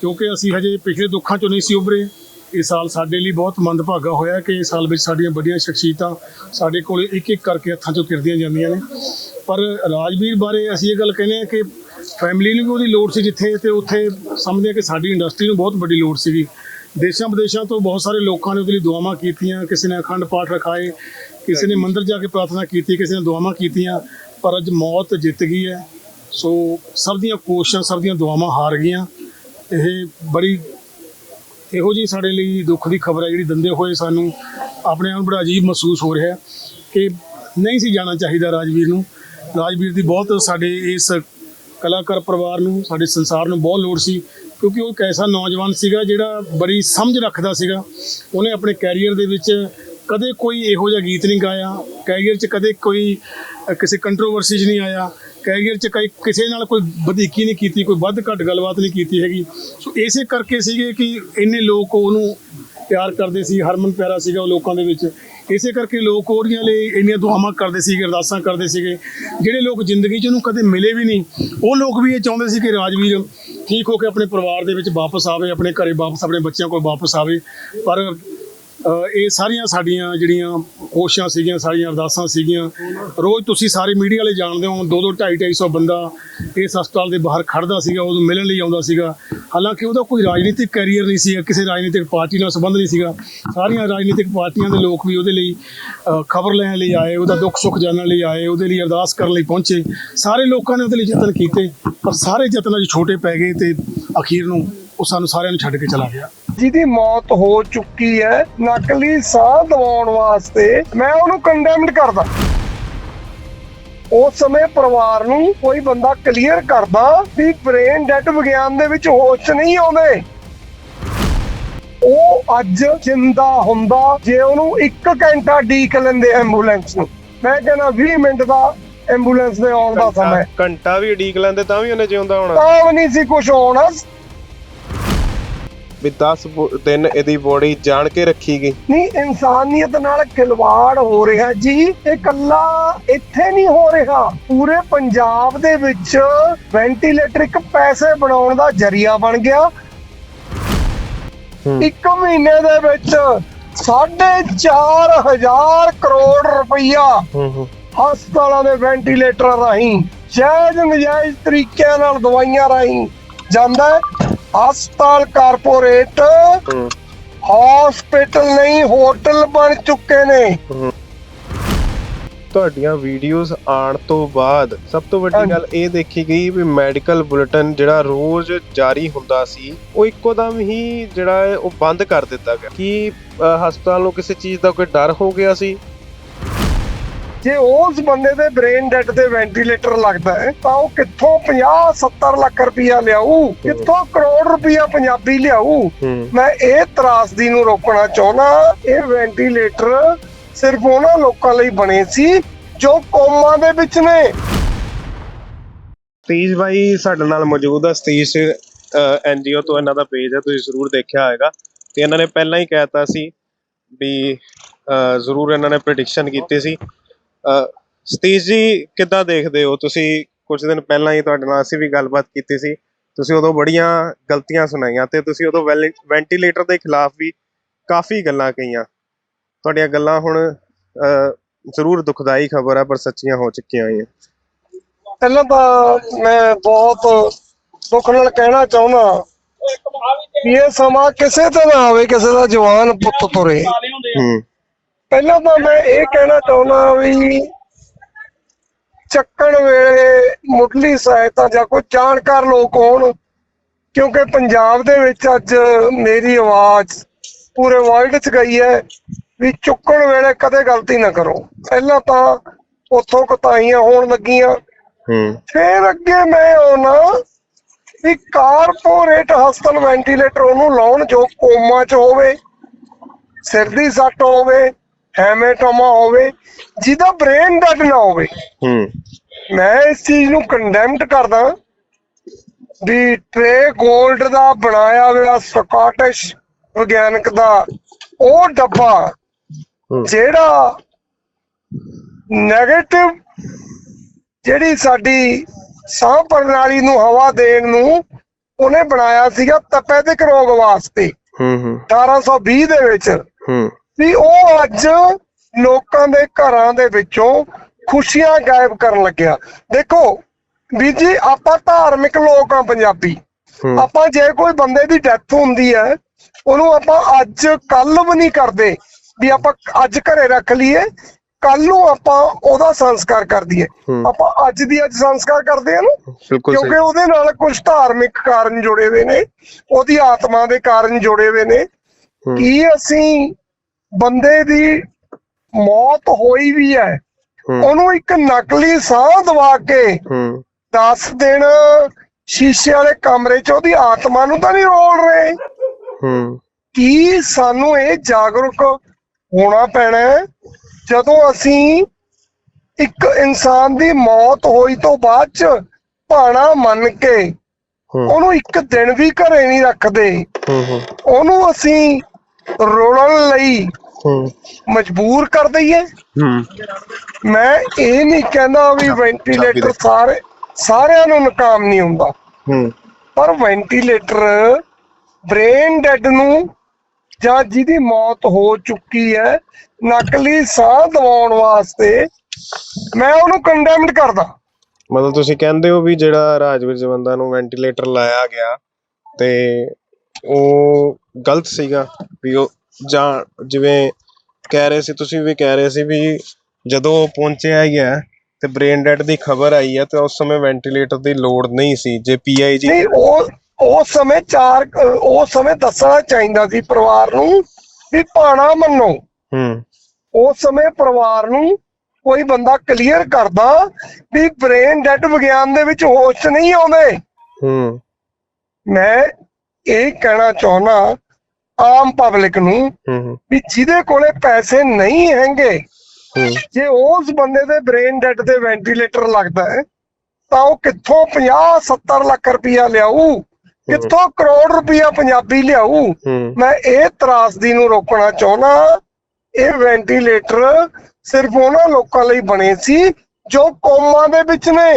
ਕਿਉਂਕਿ ਅਸੀਂ ਹਜੇ ਪਿਛਲੇ ਦੁੱਖਾਂ ਚੋਂ ਨਹੀਂ ਸੀ ਉਭਰੇ। ਇਹ ਸਾਲ ਸਾਡੇ ਲਈ ਬਹੁਤ ਮੰਦਭਾਗਾ ਹੋਇਆ ਕਿ ਇਸ ਸਾਲ ਵਿੱਚ ਸਾਡੀਆਂ ਵੱਡੀਆਂ ਸ਼ਖਸੀਅਤਾਂ ਸਾਡੇ ਕੋਲ ਇੱਕ ਇੱਕ ਕਰਕੇ ਹੱਥਾਂ ਚੋਂ ਕਿਰਦੀਆਂ ਜਾਂਦੀਆਂ ਨੇ। ਪਰ ਰਾਜਵੀਰ ਬਾਰੇ ਅਸੀਂ ਇਹ ਗੱਲ ਕਹਿੰਦੇ ਹਾਂ ਕਿ ਫੈਮਿਲੀ ਨੂੰ ਵੀ ਉਹਦੀ ਲੋੜ ਸੀ ਜਿੱਥੇ ਤੇ ਉੱਥੇ ਸਮਝਦੇ ਹਾਂ ਕਿ ਸਾਡੀ ਇੰਡਸਟਰੀ ਨੂੰ ਬਹੁਤ ਵੱਡੀ ਲੋੜ ਸੀਗੀ। ਦੇਸ਼ਾਂ ਵਿਦੇਸ਼ਾਂ ਤੋਂ ਬਹੁਤ ਸਾਰੇ ਲੋਕਾਂ ਨੇ ਉਹਦੇ ਲਈ ਦੁਆਵਾਂ ਕੀਤੀਆਂ, ਕਿਸੇ ਨੇ ਅਖੰਡ ਪਾਠ ਰਖਾਏ, ਕਿਸੇ ਨੇ ਮੰਦਿਰ ਜਾ ਕੇ ਪ੍ਰਾਰਥਨਾ ਕੀਤੀ, ਕਿਸੇ ਨੇ ਦੁਆਵਾਂ ਕੀਤੀਆਂ, ਪਰ ਅੱਜ ਮੌਤ ਜਿੱਤ ਗਈ ਹੈ। ਸੋ ਸਭ ਦੀਆਂ ਕੋਸ਼ਿਸ਼ਾਂ, ਸਭ ਦੀਆਂ ਦੁਆਵਾਂ ਹਾਰ ਗਈਆਂ। ਇਹ ਬੜੀ ਇਹੋ ਜੀ ਸਾਡੇ ਲਈ ਦੁੱਖ ਦੀ ਖਬਰ ਹੈ ਜਿਹੜੀ ਦੰਦੇ ਹੋਏ ਸਾਨੂੰ ਆਪਣੇ ਆਪ ਨੂੰ ਬੜਾ ਅਜੀਬ ਮਹਿਸੂਸ ਹੋ ਰਿਹਾ ਕਿ ਨਹੀਂ ਸੀ ਜਾਣਾ ਚਾਹੀਦਾ ਰਾਜਵੀਰ ਨੂੰ। ਰਾਜਵੀਰ ਦੀ ਬਹੁਤ ਸਾਡੇ ਇਸ ਕਲਾਕਾਰ ਪਰਿਵਾਰ ਨੂੰ, ਸਾਡੇ ਸੰਸਾਰ ਨੂੰ ਬਹੁਤ ਲੋੜ ਸੀ। ਕਿਉਂਕਿ ਉਹ ਇੱਕ ਐਸਾ ਨੌਜਵਾਨ ਸੀਗਾ ਜਿਹੜਾ ਬੜੀ ਸਮਝ ਰੱਖਦਾ ਸੀਗਾ। ਉਹਨੇ ਆਪਣੇ ਕੈਰੀਅਰ ਦੇ ਵਿੱਚ ਕਦੇ ਕੋਈ ਇਹੋ ਜਿਹਾ ਗੀਤ ਨਹੀਂ ਗਾਇਆ। ਕੈਰੀਅਰ 'ਚ ਕਦੇ ਕੋਈ ਕਿਸੇ ਕੰਟਰੋਵਰਸੀ 'ਚ ਨਹੀਂ ਆਇਆ। ਕੈਰੀਅਰ 'ਚ ਕਈ, ਕਿਸੇ ਨਾਲ ਕੋਈ ਵਧੀਕੀ ਨਹੀਂ ਕੀਤੀ, ਕੋਈ ਵੱਧ ਘੱਟ ਗੱਲਬਾਤ ਨਹੀਂ ਕੀਤੀ ਹੈਗੀ। ਸੋ ਇਸੇ ਕਰਕੇ ਸੀਗੇ ਕਿ ਇੰਨੇ ਲੋਕ ਉਹਨੂੰ ਪਿਆਰ ਕਰਦੇ ਸੀ, ਹਰਮਨ ਪਿਆਰਾ ਸੀਗਾ ਉਹ ਲੋਕਾਂ ਦੇ ਵਿੱਚ। ਇਸੇ ਕਰਕੇ ਲੋਕ ਉਹਦੀਆਂ ਲਈ ਇੰਨੀਆਂ ਦੁਆਵਾਂ ਕਰਦੇ ਸੀਗੇ, ਅਰਦਾਸਾਂ ਕਰਦੇ ਸੀਗੇ, ਜਿਹੜੇ ਲੋਕ ਜ਼ਿੰਦਗੀ 'ਚ ਉਹਨੂੰ ਕਦੇ ਮਿਲੇ ਵੀ ਨਹੀਂ। ਉਹ ਲੋਕ ਵੀ ਇਹ ਚਾਹੁੰਦੇ ਸੀ ਕਿ ਰਾਜਵੀਰ ਠੀਕ ਹੋ ਕੇ ਆਪਣੇ ਪਰਿਵਾਰ ਦੇ ਵਿੱਚ ਵਾਪਸ ਆਵੇ, ਆਪਣੇ ਘਰੇ ਵਾਪਸ ਆਪਣੇ ਬੱਚਿਆਂ ਕੋਲ ਵਾਪਸ ਆਵੇ। ਪਰ ਇਹ ਸਾਰੀਆਂ ਸਾਡੀਆਂ ਜਿਹੜੀਆਂ ਕੋਸ਼ਿਸ਼ਾਂ ਸੀਗੀਆਂ, ਸਾਰੀਆਂ ਅਰਦਾਸਾਂ ਸੀਗੀਆਂ। ਰੋਜ਼ ਤੁਸੀਂ ਸਾਰੇ ਮੀਡੀਆ ਵਾਲੇ ਜਾਣਦੇ ਹੋ ਦੋ ਦੋ ਢਾਈ ਢਾਈ ਸੌ ਬੰਦਾ ਇਸ ਹਸਪਤਾਲ ਦੇ ਬਾਹਰ ਖੜਦਾ ਸੀਗਾ, ਉਹਨੂੰ ਮਿਲਣ ਲਈ ਆਉਂਦਾ ਸੀਗਾ। ਹਾਲਾਂਕਿ ਉਹਦਾ ਕੋਈ ਰਾਜਨੀਤਿਕ ਕੈਰੀਅਰ ਨਹੀਂ ਸੀ, ਕਿਸੇ ਰਾਜਨੀਤਿਕ ਪਾਰਟੀ ਨਾਲ ਸੰਬੰਧ ਨਹੀਂ ਸੀਗਾ। ਸਾਰੀਆਂ ਰਾਜਨੀਤਿਕ ਪਾਰਟੀਆਂ ਦੇ ਲੋਕ ਵੀ ਉਹਦੇ ਲਈ ਖਬਰ ਲੈਣ ਲਈ ਆਏ, ਉਹਦਾ ਦੁੱਖ ਸੁੱਖ ਜਾਣਨ ਲਈ ਆਏ, ਉਹਦੇ ਲਈ ਅਰਦਾਸ ਕਰਨ ਲਈ ਪਹੁੰਚੇ। ਸਾਰੇ ਲੋਕਾਂ ਨੇ ਉਹਦੇ ਲਈ ਯਤਨ ਕੀਤੇ, ਪਰ ਸਾਰੇ ਯਤਨਾਂ 'ਚ ਛੋਟੇ ਪੈ ਗਏ ਤੇ ਅਖੀਰ ਨੂੰ ਉਹ ਸਾਨੂੰ ਸਾਰਿਆਂ ਨੂੰ ਛੱਡ ਕੇ ਚਲਾ ਗਿਆ। ਜਿਹਦੀ ਮੌਤ ਹੋ ਚੁੱਕੀ ਹੈ ਨਕਲੀ ਸਾਹ ਦਿਵਾਉਣ ਵਾਸਤੇ ਮੈਂ ਉਹਨੂੰ ਕੰਡੈਮਡ ਕਰਦਾ। ਉਸ ਸਮੇਂ ਪਰਿਵਾਰ ਨੂੰ ਕੋਈ ਬੰਦਾ ਕਲੀਅਰ ਕਰਦਾ ਵੀ ਬ੍ਰੇਨ ਡੈਡ ਵਿਗਿਆਨ ਦੇ ਵਿੱਚ ਹੋਸ਼ ਨਹੀਂ ਆਉਂਦੇ। ਉਹ ਅੱਜ ਜਿੰਦਾ ਹੁੰਦਾ ਜੇ ਉਹਨੂੰ 1 ਘੰਟਾ ਡੀਕ ਲੈਂਦੇ ਐਂਬੂਲੈਂਸ ਨੂੰ। ਮੈਂ ਕਹਿੰਦਾ 20 ਮਿੰਟ ਦਾ ਐਂਬੂਲੈਂਸ ਦੇ ਆਉਣ ਦਾ ਸਮਾਂ। ਘੰਟਾ ਵੀ ਉਡੀਕ ਲੈਂਦੇ ਤਾਂ ਵੀ ਉਹਨੇ ਜਿਉਂਦਾ ਹੋਣਾ। ਤਾਂ ਵੀ ਨਹੀਂ ਸੀ ਕੁਝ ਹੋਣਾ। ਵੀ 10 ਦਿਨ ਇਹਦੀ ਬੋਡੀ ਜਾਣ ਕੇ ਰੱਖੀ ਗਈ। ਨਹੀਂ ਇਨਸਾਨੀਅਤ ਨਾਲ ਖਿਲਵਾੜ ਹੋ ਰਿਹਾ ਜੀ। ਇਹ ਕੱਲਾ ਇੱਥੇ ਨਹੀਂ ਹੋ ਰਿਹਾ। ਪੂਰੇ ਪੰਜਾਬ ਦੇ ਵਿੱਚ ਵੈਂਟੀਲੇਟਰ ਇੱਕ ਪੈਸੇ ਬਣਾਉਣ ਦਾ ਜਰੀਆ ਬਣ ਗਿਆ। ਇੱਕ ਮਹੀਨੇ ਦੇ ਵਿੱਚ 4500 ਕਰੋੜ ਰੁਪਈਆ ਹਸਪਤਾਲਾਂ ਦੇ ਵੈਂਟੀਲੇਟਰ ਰਾਹੀਂ ਜਾਇਜ਼ ਨਜਾਇਜ਼ ਤਰੀਕਿਆਂ ਨਾਲ ਦਵਾਈਆਂ ਰਾਹੀਂ ਜਾਂਦਾ ਹੈ। ਹਸਪਤਾਲ ਕਾਰਪੋਰੇਟ ਹਸਪੀਟਲ ਨਹੀਂ ਹੋਟਲ ਬਣ ਚੁੱਕੇ ਨੇ। ਤੁਹਾਡੀਆਂ ਵੀਡੀਓਜ਼ ਆਉਣ ਤੋਂ ਬਾਅਦ ਸਭ ਤੋਂ ਵੱਡੀ। ਗੱਲ ਇਹ ਦੇਖੀ ਗਈ ਵੀ ਮੈਡੀਕਲ ਬੁਲੇਟਿਨ ਜਿਹੜਾ ਰੋਜ਼ ਜਾਰੀ ਹੁੰਦਾ ਸੀ ਉਹ ਇੱਕੋ ਦਮ ਹੀ ਜਿਹੜਾ ਉਹ ਬੰਦ ਕਰ ਦਿੱਤਾ ਗਿਆ। ਕੀ ਹਸਪਤਾਲ ਨੂੰ ਕਿਸੇ ਚੀਜ਼ ਦਾ ਕੋਈ ਡਰ ਹੋ ਗਿਆ ਸੀ? ਜੇ ਉਸ ਬੰਦੇ ਦੇ ਬ੍ਰੇਨ ਡੈਡ ਤੇ ਵੈਂਟੀਲੇਟਰ ਲੱਗਦਾ ਹੈ ਤਾਂ ਉਹ ਕਿੱਥੋਂ 50 70 ਲੱਖ ਰੁਪਇਆ ਲਿਆਊ? ਕਿੱਥੋਂ ਕਰੋੜ ਰੁਪਇਆ ਪੰਜਾਬੀ ਲਿਆਊ? ਮੈਂ ਇਹ ਤਰਾਸਦੀ ਨੂੰ ਰੋਕਣਾ ਚਾਹੁੰਦਾ ਇਹ ਵੈਂਟੀਲੇਟਰ ਸਿਰਫ ਉਹਨਾਂ ਲੋਕਾਂ ਲਈ ਬਣੇ ਸੀ ਜੋ ਕੋਮਾ ਦੇ ਵਿੱਚ ਨੇ। ਸਤੀਸ਼ ਭਾਈ ਸਾਡੇ ਨਾਲ ਮੌਜੂਦ ਆ ਸਤੀਸ਼ ਐਨਜੀਓ ਤੋਂ ਇਹਨਾਂ ਦਾ ਪੇਜ ਹੈ ਤੁਸੀਂ ਜ਼ਰੂਰ ਦੇਖਿਆ ਹੋਵੇਗਾ ਤੇ ਇਹਨਾਂ ਨੇ ਪਹਿਲਾਂ ਹੀ ਕਹਿਤਾ ਸੀ ਵੀ ਜ਼ਰੂਰ ਇਹਨਾਂ ਨੇ ਪ੍ਰੈਡਿਕਸ਼ਨ ਕੀਤੀ ਸੀ। ਸਤੀਸ਼ ਜੀ ਕਿੱਦਾਂ ਦੇਖਦੇ ਹੋ? ਤੁਸੀਂ ਕੁਝ ਦਿਨ ਪਹਿਲਾਂ ਹੀ ਤੁਹਾਡੇ ਨਾਲ ਅਸੀਂ ਵੀ ਗੱਲਬਾਤ ਕੀਤੀ ਸੀ। ਤੁਸੀਂ ਉਦੋਂ ਬੜੀਆਂ ਗਲਤੀਆਂ ਸੁਣਾਈਆਂ ਤੇ ਤੁਸੀਂ ਉਦੋਂ ਵੈਂਟੀਲੇਟਰ ਦੇ ਖਿਲਾਫ ਵੀ ਕਾਫੀ ਗੱਲਾਂ ਕਹੀਆਂ। ਤੁਹਾਡੀਆਂ ਗੱਲਾਂ ਹੁਣ ਜ਼ਰੂਰ ਦੁਖਦਾਈ ਖਬਰ ਹੈ ਪਰ ਸੱਚੀਆਂ ਹੋ ਚੁੱਕੀਆਂ ਹੋਈਆਂ। ਪਹਿਲਾਂ ਤਾਂ ਮੈਂ ਬਹੁਤ ਦੁੱਖ ਨਾਲ ਕਹਿਣਾ ਚਾਹੁੰਦਾ ਇਹ ਸਮਾਂ ਕਿਸੇ ਤੇ ਨਾ ਆਵੇ ਕਿਸੇ ਦਾ ਜਵਾਨ ਪੁੱਤ ਤੁਰੇ। ਹੂੰ। ਪਹਿਲਾਂ ਤਾਂ ਮੈਂ ਇਹ ਕਹਿਣਾ ਚਾਹੁੰਦਾ ਵੀ ਚੱਕਣ ਵੇਲੇ ਮੁੱਢਲੀ ਸਹਾਇਤਾ ਜਾਂ ਕੋਈ ਜਾਣਕਾਰ ਲੋਕ ਹੋਣ ਕਿਉਂਕਿ ਪੰਜਾਬ ਦੇ ਵਿੱਚ ਅੱਜ ਮੇਰੀ ਆਵਾਜ਼ ਪੂਰੇ ਵਰਲਡ 'ਚ ਗਈ ਹੈ ਵੀ ਚੁੱਕਣ ਵੇਲੇ ਕਦੇ ਗਲਤੀ ਨਾ ਕਰੋ। ਪਹਿਲਾਂ ਤਾਂ ਉੱਥੋਂ ਕਤਾਈਆਂ ਹੋਣ ਲੱਗੀਆਂ। ਹੂੰ। ਫਿਰ ਅੱਗੇ ਮੈਂ ਆਉਣਾ ਵੀ ਕਾਰਪੋਰੇਟ ਹਸਪਤਾਲ ਵੈਂਟੀਲੇਟਰ ਉਹਨੂੰ ਲਾਉਣ ਜੋ ਕੋਮਾ 'ਚ ਹੋਵੇ ਸਿਰ ਦੀ ਸੱਟ ਹੋਵੇ ਹੈਮੇਟੋਮਾ ਹੋਵੇ ਜਿਹਦਾ ਬ੍ਰੇਨ ਡੈਡ ਨਾ ਹੋਵੇ। ਹੂੰ। ਮੈਂ ਇਸ ਚੀਜ਼ ਨੂੰ ਕੰਡੈਮਡ ਕਰਦਾ ਵੀ ਟ੍ਰੇ 골ਡ ਦਾ ਬਣਾਇਆ ਹੋਇਆ ਸਕਾਟਿਸ਼ ਵਿਗਿਆਨਕ ਦਾ ਉਹ ਡੱਬਾ। ਜਿਹੜਾ 네ਗੇਟਿਵ ਜਿਹੜੀ ਸਾਡੀ ਸਾਹ ਪ੍ਰਣਾਲੀ ਨੂੰ ਹਵਾ ਦੇਣ ਨੂੰ ਉਹਨੇ ਬਣਾਇਆ ਸੀਗਾ ਤਪੈਦਿਕ ਰੋਗ ਵਾਸਤੇ। ਹੂੰ ਹੂੰ। 1820 ਦੇ ਵਿੱਚ। ਹੂੰ। ਵੀ ਉਹ ਅੱਜ ਲੋਕਾਂ ਦੇ ਘਰਾਂ ਦੇ ਵਿੱਚੋਂ ਖੁਸ਼ੀਆਂ ਗਾਇਬ ਕਰਨ ਲੱਗਿਆ। ਦੇਖੋ ਵੀ ਜੀ ਆਪਾਂ ਧਾਰਮਿਕ ਲੋਕ ਆ ਪੰਜਾਬੀ। ਹੂੰ। ਆਪਾਂ ਜੇ ਕੋਈ ਬੰਦੇ ਦੀ ਡੈਥ ਹੁੰਦੀ ਹੈ ਉਹਨੂੰ ਆਪਾਂ ਅੱਜ ਕੱਲ ਵੀ ਨਹੀਂ ਕਰਦੇ ਵੀ ਆਪਾਂ ਅੱਜ ਘਰੇ ਰੱਖ ਲਈਏ ਕੱਲ ਨੂੰ ਆਪਾਂ ਉਹਦਾ ਸੰਸਕਾਰ ਕਰ ਦਈਏ। ਹੂੰ। ਆਪਾਂ ਅੱਜ ਦੀ ਅੱਜ ਸੰਸਕਾਰ ਕਰਦੇ ਆ ਨਾ ਕਿਉਂਕਿ ਉਹਦੇ ਨਾਲ ਕੁਝ ਧਾਰਮਿਕ ਕਾਰਨ ਜੁੜੇ ਹੋਏ ਨੇ ਉਹਦੀ ਆਤਮਾ ਦੇ ਕਾਰਨ ਜੁੜੇ ਹੋਏ ਨੇ। ਹੂੰ। ਕੀ ਅਸੀਂ ਬੰਦੇ ਦੀ ਮੌਤ ਹੋਈ ਵੀ ਹੈ। ਉਹਨੂੰ ਇੱਕ ਨਕਲੀ ਸਾਹ ਦਵਾ ਕੇ ਹੂੰ। 10 ਦਿਨ ਸ਼ੀਸ਼ੇ ਵਾਲੇ ਕਮਰੇ 'ਚ ਉਹਦੀ ਆਤਮਾ ਨੂੰ ਤਾਂ ਨਹੀਂ ਰੋਲ ਰਹੇ। ਹੂੰ। ਕੀ ਸਾਨੂੰ ਇਹ ਜਾਗਰੂਕ ਹੋਣਾ ਪੈਣਾ ਜਦੋਂ ਅਸੀਂ ਇੱਕ ਇਨਸਾਨ ਦੀ ਮੌਤ ਹੋਈ ਤੋਂ ਬਾਅਦ ਚ ਭਾਣਾ ਮੰਨ ਕੇ ਉਹਨੂੰ ਇੱਕ ਦਿਨ ਵੀ ਘਰੇ ਨਹੀਂ ਰੱਖਦੇ। ਹੂੰ ਹੂੰ। ਉਹਨੂੰ ਅਸੀਂ ਰੋਲਣ ਲਈ ਹੂੰ। ਮਜਬੂਰ ਕਰ ਦਈਏ ਹੂੰ। ਮੈਂ ਇਹ ਨਹੀਂ ਕਹਿੰਦਾ ਵੀ ਵੈਂਟੀਲੇਟਰ ਸਾਰੇ ਸਾਰਿਆਂ ਨੂੰ ਨਕਾਮ ਨਹੀਂ ਹੁੰਦਾ। ਹੂੰ। ਪਰ ਵੈਂਟੀਲੇਟਰ ਬ੍ਰੇਨ ਡੈਡ ਨੂੰ ਜਾਂ ਜਿਹਦੀ ਮੌਤ ਹੋ ਚੁੱਕੀ ਹੈ ਨਕਲੀ ਸਾਹ ਦਵਾਉਣ ਵਾਸਤੇ ਮੈਂ ਉਹਨੂੰ ਕੰਡੈਮਡ ਕਰਦਾ ਮਤਲਬ ਤੁਸੀਂ ਕਹਿੰਦੇ ਹੋ ਵੀ ਜਿਹੜਾ ਰਾਜਵੀਰ ਜਵੰਦਾ ਨੂੰ ਵੈਂਟੀਲੇਟਰ ਲਾਇਆ ਗਿਆ ਤੇ ਉਹ ਗਲਤ ਸੀਗਾ ਵੀ ਉਹ ਜਾਂ ਜਿਵੇਂ ਕਹਿ ਰਹੇ ਸੀ ਤੁਸੀਂ ਵੀ ਕਹਿ ਰਹੇ ਸੀ ਵੀ ਜਦੋਂ ਉਹ ਪਹੁੰਚਿਆ ਹੀ ਹੈ ਤੇ ਬ੍ਰੇਨ ਡੈਡ ਦੀ ਖਬਰ ਆਈ ਹੈ ਤੇ ਉਸ ਸਮੇਂ ਵੈਂਟੀਲੇਟਰ ਦੀ ਲੋੜ ਨਹੀਂ ਸੀ ਜੇ ਪੀਆਈਜੀ ਨਹੀਂ ਉਹ ਉਸ ਸਮੇਂ ਚਾਰ ਉਸ ਸਮੇਂ ਦੱਸਣਾ ਚਾਹੀਦਾ ਸੀ ਪਰਿਵਾਰ ਨੂੰ ਵੀ ਭਾਣਾ ਮੰਨੋ। ਹੂੰ। ਉਸ ਸਮੇਂ ਪਰਿਵਾਰ ਨੂੰ ਕੋਈ ਬੰਦਾ ਕਲੀਅਰ ਕਰਦਾ ਵੀ ਬ੍ਰੇਨ ਡੈਡ ਵਿਗਿਆਨ ਦੇ ਵਿੱਚ ਹੋਸ਼ ਨਹੀਂ ਆਉਂਦੇ। ਹੂੰ। ਮੈਂ ਇਹ ਕਹਿਣਾ ਚਾਹੁੰਦਾ ਆਮ ਪਬਲਿਕ ਨੂੰ ਵੀ ਜਿਹਦੇ ਕੋਲੇ ਪੈਸੇ ਨਹੀਂ ਹੈਗੇ ਜੇ ਉਸ ਬੰਦੇ ਦੇ ਬ੍ਰੇਨ ਡੈਡ ਤੇ ਵੈਂਟੀਲੇਟਰ ਲੱਗਦਾ ਹੈ ਤਾਂ ਉਹ ਕਿੱਥੋਂ 50 70 ਲੱਖ ਰੁਪਇਆ ਲਿਆਊ? ਕਿੱਥੋਂ ਕਰੋੜ ਰੁਪਇਆ ਪੰਜਾਬੀ ਲਿਆਊ? ਮੈਂ ਇਹ ਤਰਾਸਦੀ ਨੂੰ ਰੋਕਣਾ ਚਾਹੁੰਦਾ ਇਹ ਵੈਂਟੀਲੇਟਰ ਸਿਰਫ ਉਹਨਾਂ ਲੋਕਾਂ ਲਈ ਬਣੇ ਸੀ ਜੋ ਕੋਮਾ ਦੇ ਵਿੱਚ ਨੇ।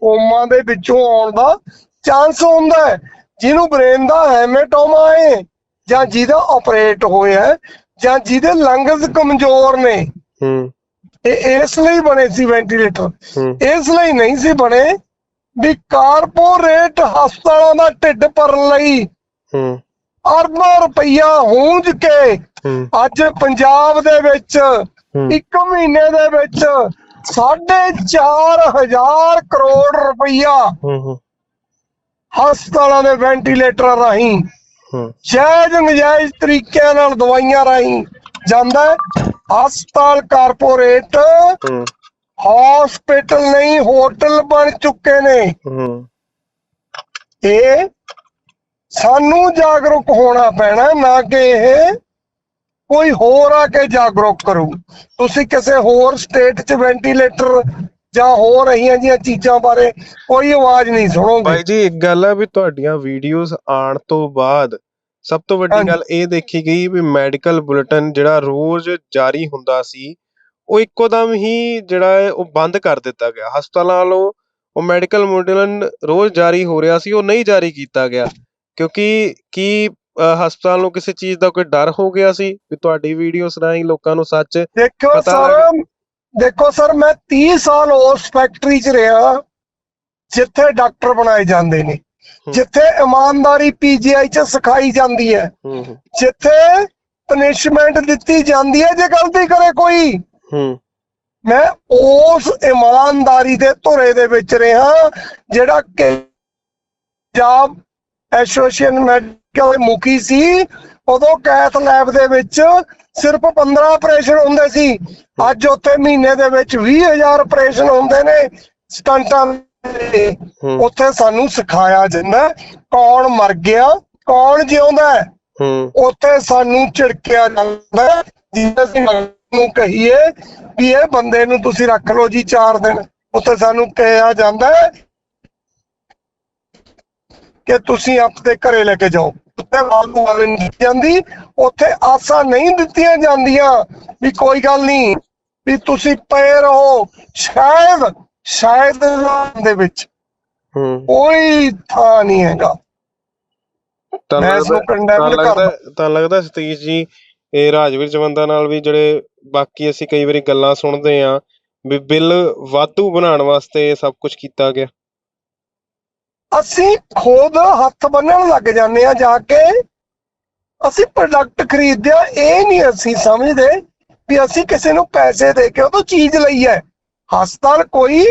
ਕੋਮਾ ਦੇ ਵਿੱਚੋਂ ਆਉਣ ਦਾ ਚਾਂਸ ਹੁੰਦਾ ਹੈ ਜਿਹਨੂੰ ਬ੍ਰੇਨ ਦਾ ਹੈਮੇਟੋਮਾ ਹੈ। ਜਾਂ ਜਿਹਦਾ ਆਪਰੇਟ ਹੋਇਆ ਜਾਂ ਜਿਹਦੇ ਲੰਗਸ ਕਮਜ਼ੋਰ ਨੇ ਹੂੰ। ਇਹ ਇਸ ਲਈ ਬਣੇ ਸੀ ਵੈਂਟੀਲੇਟਰ ਇਸ ਲਈ ਨਹੀਂ ਸੀ ਬਣੇ ਵੀ ਕਾਰਪੋਰੇਟ ਹਸਪਤਾਲਾਂ ਦਾ ਢਿੱਡ ਭਰਨ ਲਈ ਹੂੰ। ਅਰਬਾਂ ਰੁਪਈਆ ਹੂੰਜ ਕੇ ਅੱਜ ਪੰਜਾਬ ਦੇ ਵਿੱਚ। ਇੱਕ ਮਹੀਨੇ ਦੇ ਵਿੱਚ ਸਾਢੇ ਚਾਰ ਹਜ਼ਾਰ ਕਰੋੜ ਰੁਪਈਆ ਹਸਪਤਾਲਾਂ ਦੇ ਵੈਂਟੀਲੇਟਰ ਰਾਹੀਂ ਜਾਇਜ਼ ਨਜਾਇਜ਼ ਤਰੀਕਿਆਂ ਨਾਲ ਦਵਾਈਆਂ ਰਾਹੀਂ ਜਾਂਦਾ। ਹਸਪਤਾਲ ਕਾਰਪੋਰੇਟ ਹਸਪੀਟਲ ਨਹੀਂ ਹੋਟਲ ਬਣ ਚੁੱਕੇ ਨੇ। ਇਹ ਸਾਨੂੰ ਜਾਗਰੂਕ ਹੋਣਾ ਪੈਣਾ ਨਾ ਕਿ ਇਹ ਕੋਈ ਹੋਰ ਆ ਕੇ ਜਾਗਰੂਕ ਕਰੂ। ਤੁਸੀਂ ਕਿਸੇ ਹੋਰ ਸਟੇਟ 'ਚ ਵੈਂਟੀਲੇਟਰ ਜਾਂ ਹੋਰ ਰਹੀਆਂ ਜੀਆਂ ਚੀਜ਼ਾਂ ਬਾਰੇ ਕੋਈ ਆਵਾਜ਼ ਨਹੀਂ ਸੁਣੋਗੇ। ਭਾਈ ਜੀ ਇੱਕ ਗੱਲ ਹੈ ਵੀ ਤੁਹਾਡੀਆਂ ਵੀਡੀਓਜ਼ ਆਉਣ ਤੋਂ ਬਾਅਦ ਸਭ ਤੋਂ ਵੱਡੀ। ਗੱਲ ਇਹ ਦੇਖੀ ਗਈ ਵੀ ਮੈਡੀਕਲ ਬੁਲੇਟਿਨ ਜਿਹੜਾ ਰੋਜ਼ ਜਾਰੀ ਹੁੰਦਾ ਸੀ ਉਹ ਇੱਕੋ ਦਮ ਹੀ ਜਿਹੜਾ ਹੈ ਉਹ ਬੰਦ ਕਰ ਦਿੱਤਾ ਗਿਆ। ਹਸਪਤਾਲਾਂ ਵੱਲੋਂ ਉਹ ਮੈਡੀਕਲ ਬੁਲੇਟਿਨ ਰੋਜ਼ ਜਾਰੀ ਹੋ ਰਿਹਾ ਸੀ ਉਹ ਨਹੀਂ ਜਾਰੀ ਕੀਤਾ ਗਿਆ। ਕਿਉਂਕਿ ਕੀ ਹਸਪਤਾਲ ਨੂੰ ਕਿਸੇ ਚੀਜ਼ ਦਾ ਕੋਈ ਡਰ ਹੋ ਗਿਆ ਸੀ ਵੀ ਤੁਹਾਡੀ ਵੀਡੀਓਜ਼ ਰਾਹੀਂ ਲੋਕਾਂ ਨੂੰ ਸੱਚ ਦੇਖੋ ਸਰ ਦੇਖੋ ਸਰ ਮੈਂ 30 ਸਾਲ ਉਸ ਫੈਕਟਰੀ 'ਚ ਰਿਹਾ ਜਿੱਥੇ ਡਾਕਟਰ ਬਣਾਏ ਜਾਂਦੇ ਨੇ। ਜਿੱਥੇ ਇਮਾਨਦਾਰੀ ਪੀਜੀਆਈ 'ਚ ਸਿਖਾਈ ਜਾਂਦੀ ਹੈ ਜਿੱਥੇ ਪਨਿਸ਼ਮੈਂਟ ਦਿੱਤੀ ਜਾਂਦੀ ਹੈ ਜੇ ਗਲਤੀ ਕਰੇ ਕੋਈ। ਮੈਂ ਉਸ ਇਮਾਨਦਾਰੀ ਦੇ ਧੁਰੇ ਦੇ ਵਿੱਚ ਰਿਹਾ ਜਿਹੜਾ ਕਿ ਪੰਜਾਬ ਐਸੋਸੀਏਸ਼ਨ ਮੈਡੀਕਲ ਮੁਖੀ ਸੀ ਉਦੋਂ ਕੈਥ ਲੈਬ ਦੇ ਵਿੱਚ ਸਿਰਫ 15 ਆਪਰੇਸ਼ਨ ਹੁੰਦੇ ਸੀ। ਅੱਜ ਉੱਥੇ ਮਹੀਨੇ ਦੇ ਵਿੱਚ 20000 ਆਪਰੇਸ਼ਨ ਹੁੰਦੇ ਨੇ ਸਟੰਟਾਂ ਦੇ। ਉੱਥੇ ਸਾਨੂੰ ਸਿਖਾਇਆ ਜਾਂਦਾ ਕੌਣ ਮਰ ਗਿਆ ਕੌਣ ਜਿਉਂਦਾ ਉੱਥੇ ਸਾਨੂੰ ਝਿੜਕਿਆ ਜਾਂਦਾ ਜਿਵੇਂ ਅਸੀਂ ਨੂੰ ਕਹੀਏ ਵੀ ਇਹ ਬੰਦੇ ਨੂੰ ਤੁਸੀਂ ਰੱਖ ਲਓ ਜੀ 4 ਦਿਨ। ਉੱਥੇ ਸਾਨੂੰ ਕਿਹਾ ਜਾਂਦਾ ਕਿ ਤੁਸੀਂ ਆਪਣੇ ਘਰੇ ਲੈ ਕੇ ਜਾਓ। ਉੱਥੇ ਵਾਲੂ ਵਾਲੇ ਨਹੀਂ ਦਿੱਤੀ ਜਾਂਦੀ। ਉੱਥੇ ਆਸਾਂ ਨਹੀਂ ਦਿੱਤੀਆਂ ਜਾਂਦੀਆਂ। ਵੀ ਕੋਈ ਗੱਲ ਨਹੀਂ ਵੀ ਤੁਸੀਂ ਪਏ ਰਹੋ ਸ਼ਾਇਦ ਸ਼ਾਇਦ ਦੇ ਵਿੱਚ। ਕੋਈ ਥਾਂ ਨਹੀਂ ਹੈਗਾ। ਤਾਂ ਨੂੰ ਲੱਗਦਾ ਤਾਂ ਲੱਗਦਾ ਸਤੀਸ਼ ਜੀ ਇਹ ਰਾਜਵੀਰ ਜਵੰਦਾ ਨਾਲ ਵੀ ਜਿਹੜੇ ਬਾਕੀ ਅਸੀਂ ਕਈ ਵਾਰੀ ਗੱਲਾਂ ਸੁਣਦੇ ਆ ਵੀ ਬਿੱਲ ਵਾਧੂ ਬਣਾਉਣ ਵਾਸਤੇ ਸਭ ਕੁਝ ਕੀਤਾ ਗਿਆ। ਅਸੀਂ ਖੁਦ ਹੱਥ ਬੰਨਣ ਲੱਗ ਜਾਂਦੇ ਆ ਜਾ ਕੇ। ਅਸੀਂ ਪ੍ਰੋਡਕਟ ਖਰੀਦਦੇ ਆ ਇਹ ਨਹੀਂ ਅਸੀਂ ਸਮਝਦੇ ਵੀ ਅਸੀਂ ਕਿਸੇ ਨੂੰ ਪੈਸੇ ਦੇ ਕੇ ਉਹ ਤੋਂ ਚੀਜ਼ ਲਈ ਹੈ। ਹਸਪਤਾਲ ਕੋਈ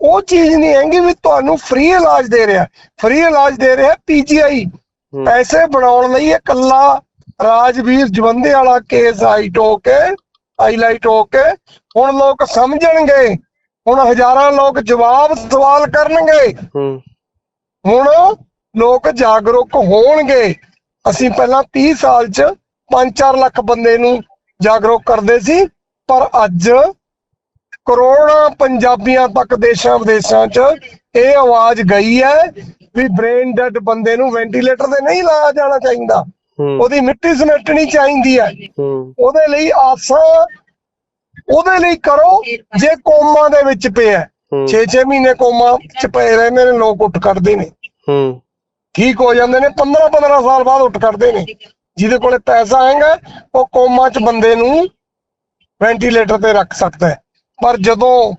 ਉਹ ਚੀਜ਼ ਨਹੀਂ ਹੈਗੀ ਵੀ ਤੁਹਾਨੂੰ ਫ੍ਰੀ ਇਲਾਜ ਦੇ ਰਿਹਾ। ਫ੍ਰੀ ਇਲਾਜ ਦੇ ਰਿਹਾ ਪੀਜੀਆਈ। ਪੈਸੇ ਬਣਾਉਣ ਲਈ ਇਹ ਇਕੱਲਾ ਰਾਜਵੀਰ ਜਵੰਦੇ ਵਾਲਾ ਕੇਸ ਹਾਈਟ ਹੋ ਕੇ ਹਾਈਲਾਈਟ ਹੋ। ਕੇ ਹੁਣ ਲੋਕ ਸਮਝਣਗੇ ਹੁਣ ਹਜ਼ਾਰਾਂ ਲੋਕ ਜਵਾਬ ਸਵਾਲ ਕਰਨਗੇ। ਹੂੰ। ਹੁਣ ਲੋਕ ਜਾਗਰੂਕ ਹੋਣਗੇ। ਅਸੀਂ ਪਹਿਲਾਂ 30 ਸਾਲ 'ਚ 5-4 ਲੱਖ ਬੰਦੇ ਨੂੰ ਜਾਗਰੂਕ ਕਰਦੇ ਸੀ ਪਰ ਅੱਜ ਕਰੋੜਾਂ ਪੰਜਾਬੀਆਂ ਤੱਕ ਦੇਸ਼ਾਂ ਵਿਦੇਸ਼ਾਂ 'ਚ ਇਹ ਆਵਾਜ਼ ਗਈ ਹੈ ਵੀ ਬ੍ਰੇਨ ਡੈਡ ਬੰਦੇ ਨੂੰ ਵੈਂਟੀਲੇਟਰ ਤੇ ਨਹੀਂ ਲਾਇਆ ਜਾਣਾ ਚਾਹੀਦਾ। ਉਹਦੀ ਮਿੱਟੀ ਸਮੇਟਣੀ ਚਾਹੀਦੀ ਹੈ। ਉਹਦੇ ਲਈ ਆਸਾਂ ਉਹਦੇ ਲਈ ਕਰੋ ਜੇ ਕੋਮਾ ਦੇ ਵਿੱਚ ਪਿਆ। ਹੂੰ। 6-6 ਮਹੀਨੇ ਕੋਮਾ ਚ ਪਏ ਰਹਿੰਦੇ ਨੇ ਲੋਕ ਉੱਠ ਕੱਢਦੇ ਨੇ। ਹੂੰ। ਠੀਕ ਹੋ ਜਾਂਦੇ ਨੇ 15-15 ਸਾਲ ਬਾਅਦ ਉੱਠ ਕੱਢਦੇ ਨੇ। ਜਿਹਦੇ ਕੋਲੇ ਪੈਸਾ ਹੈਗਾ ਉਹ ਕੋਮਾ ਚ ਬੰਦੇ ਨੂੰ ਵੈਂਟੀਲੇਟਰ ਤੇ ਰੱਖ ਸਕਦਾ ਹੈ। ਪਰ ਜਦੋਂ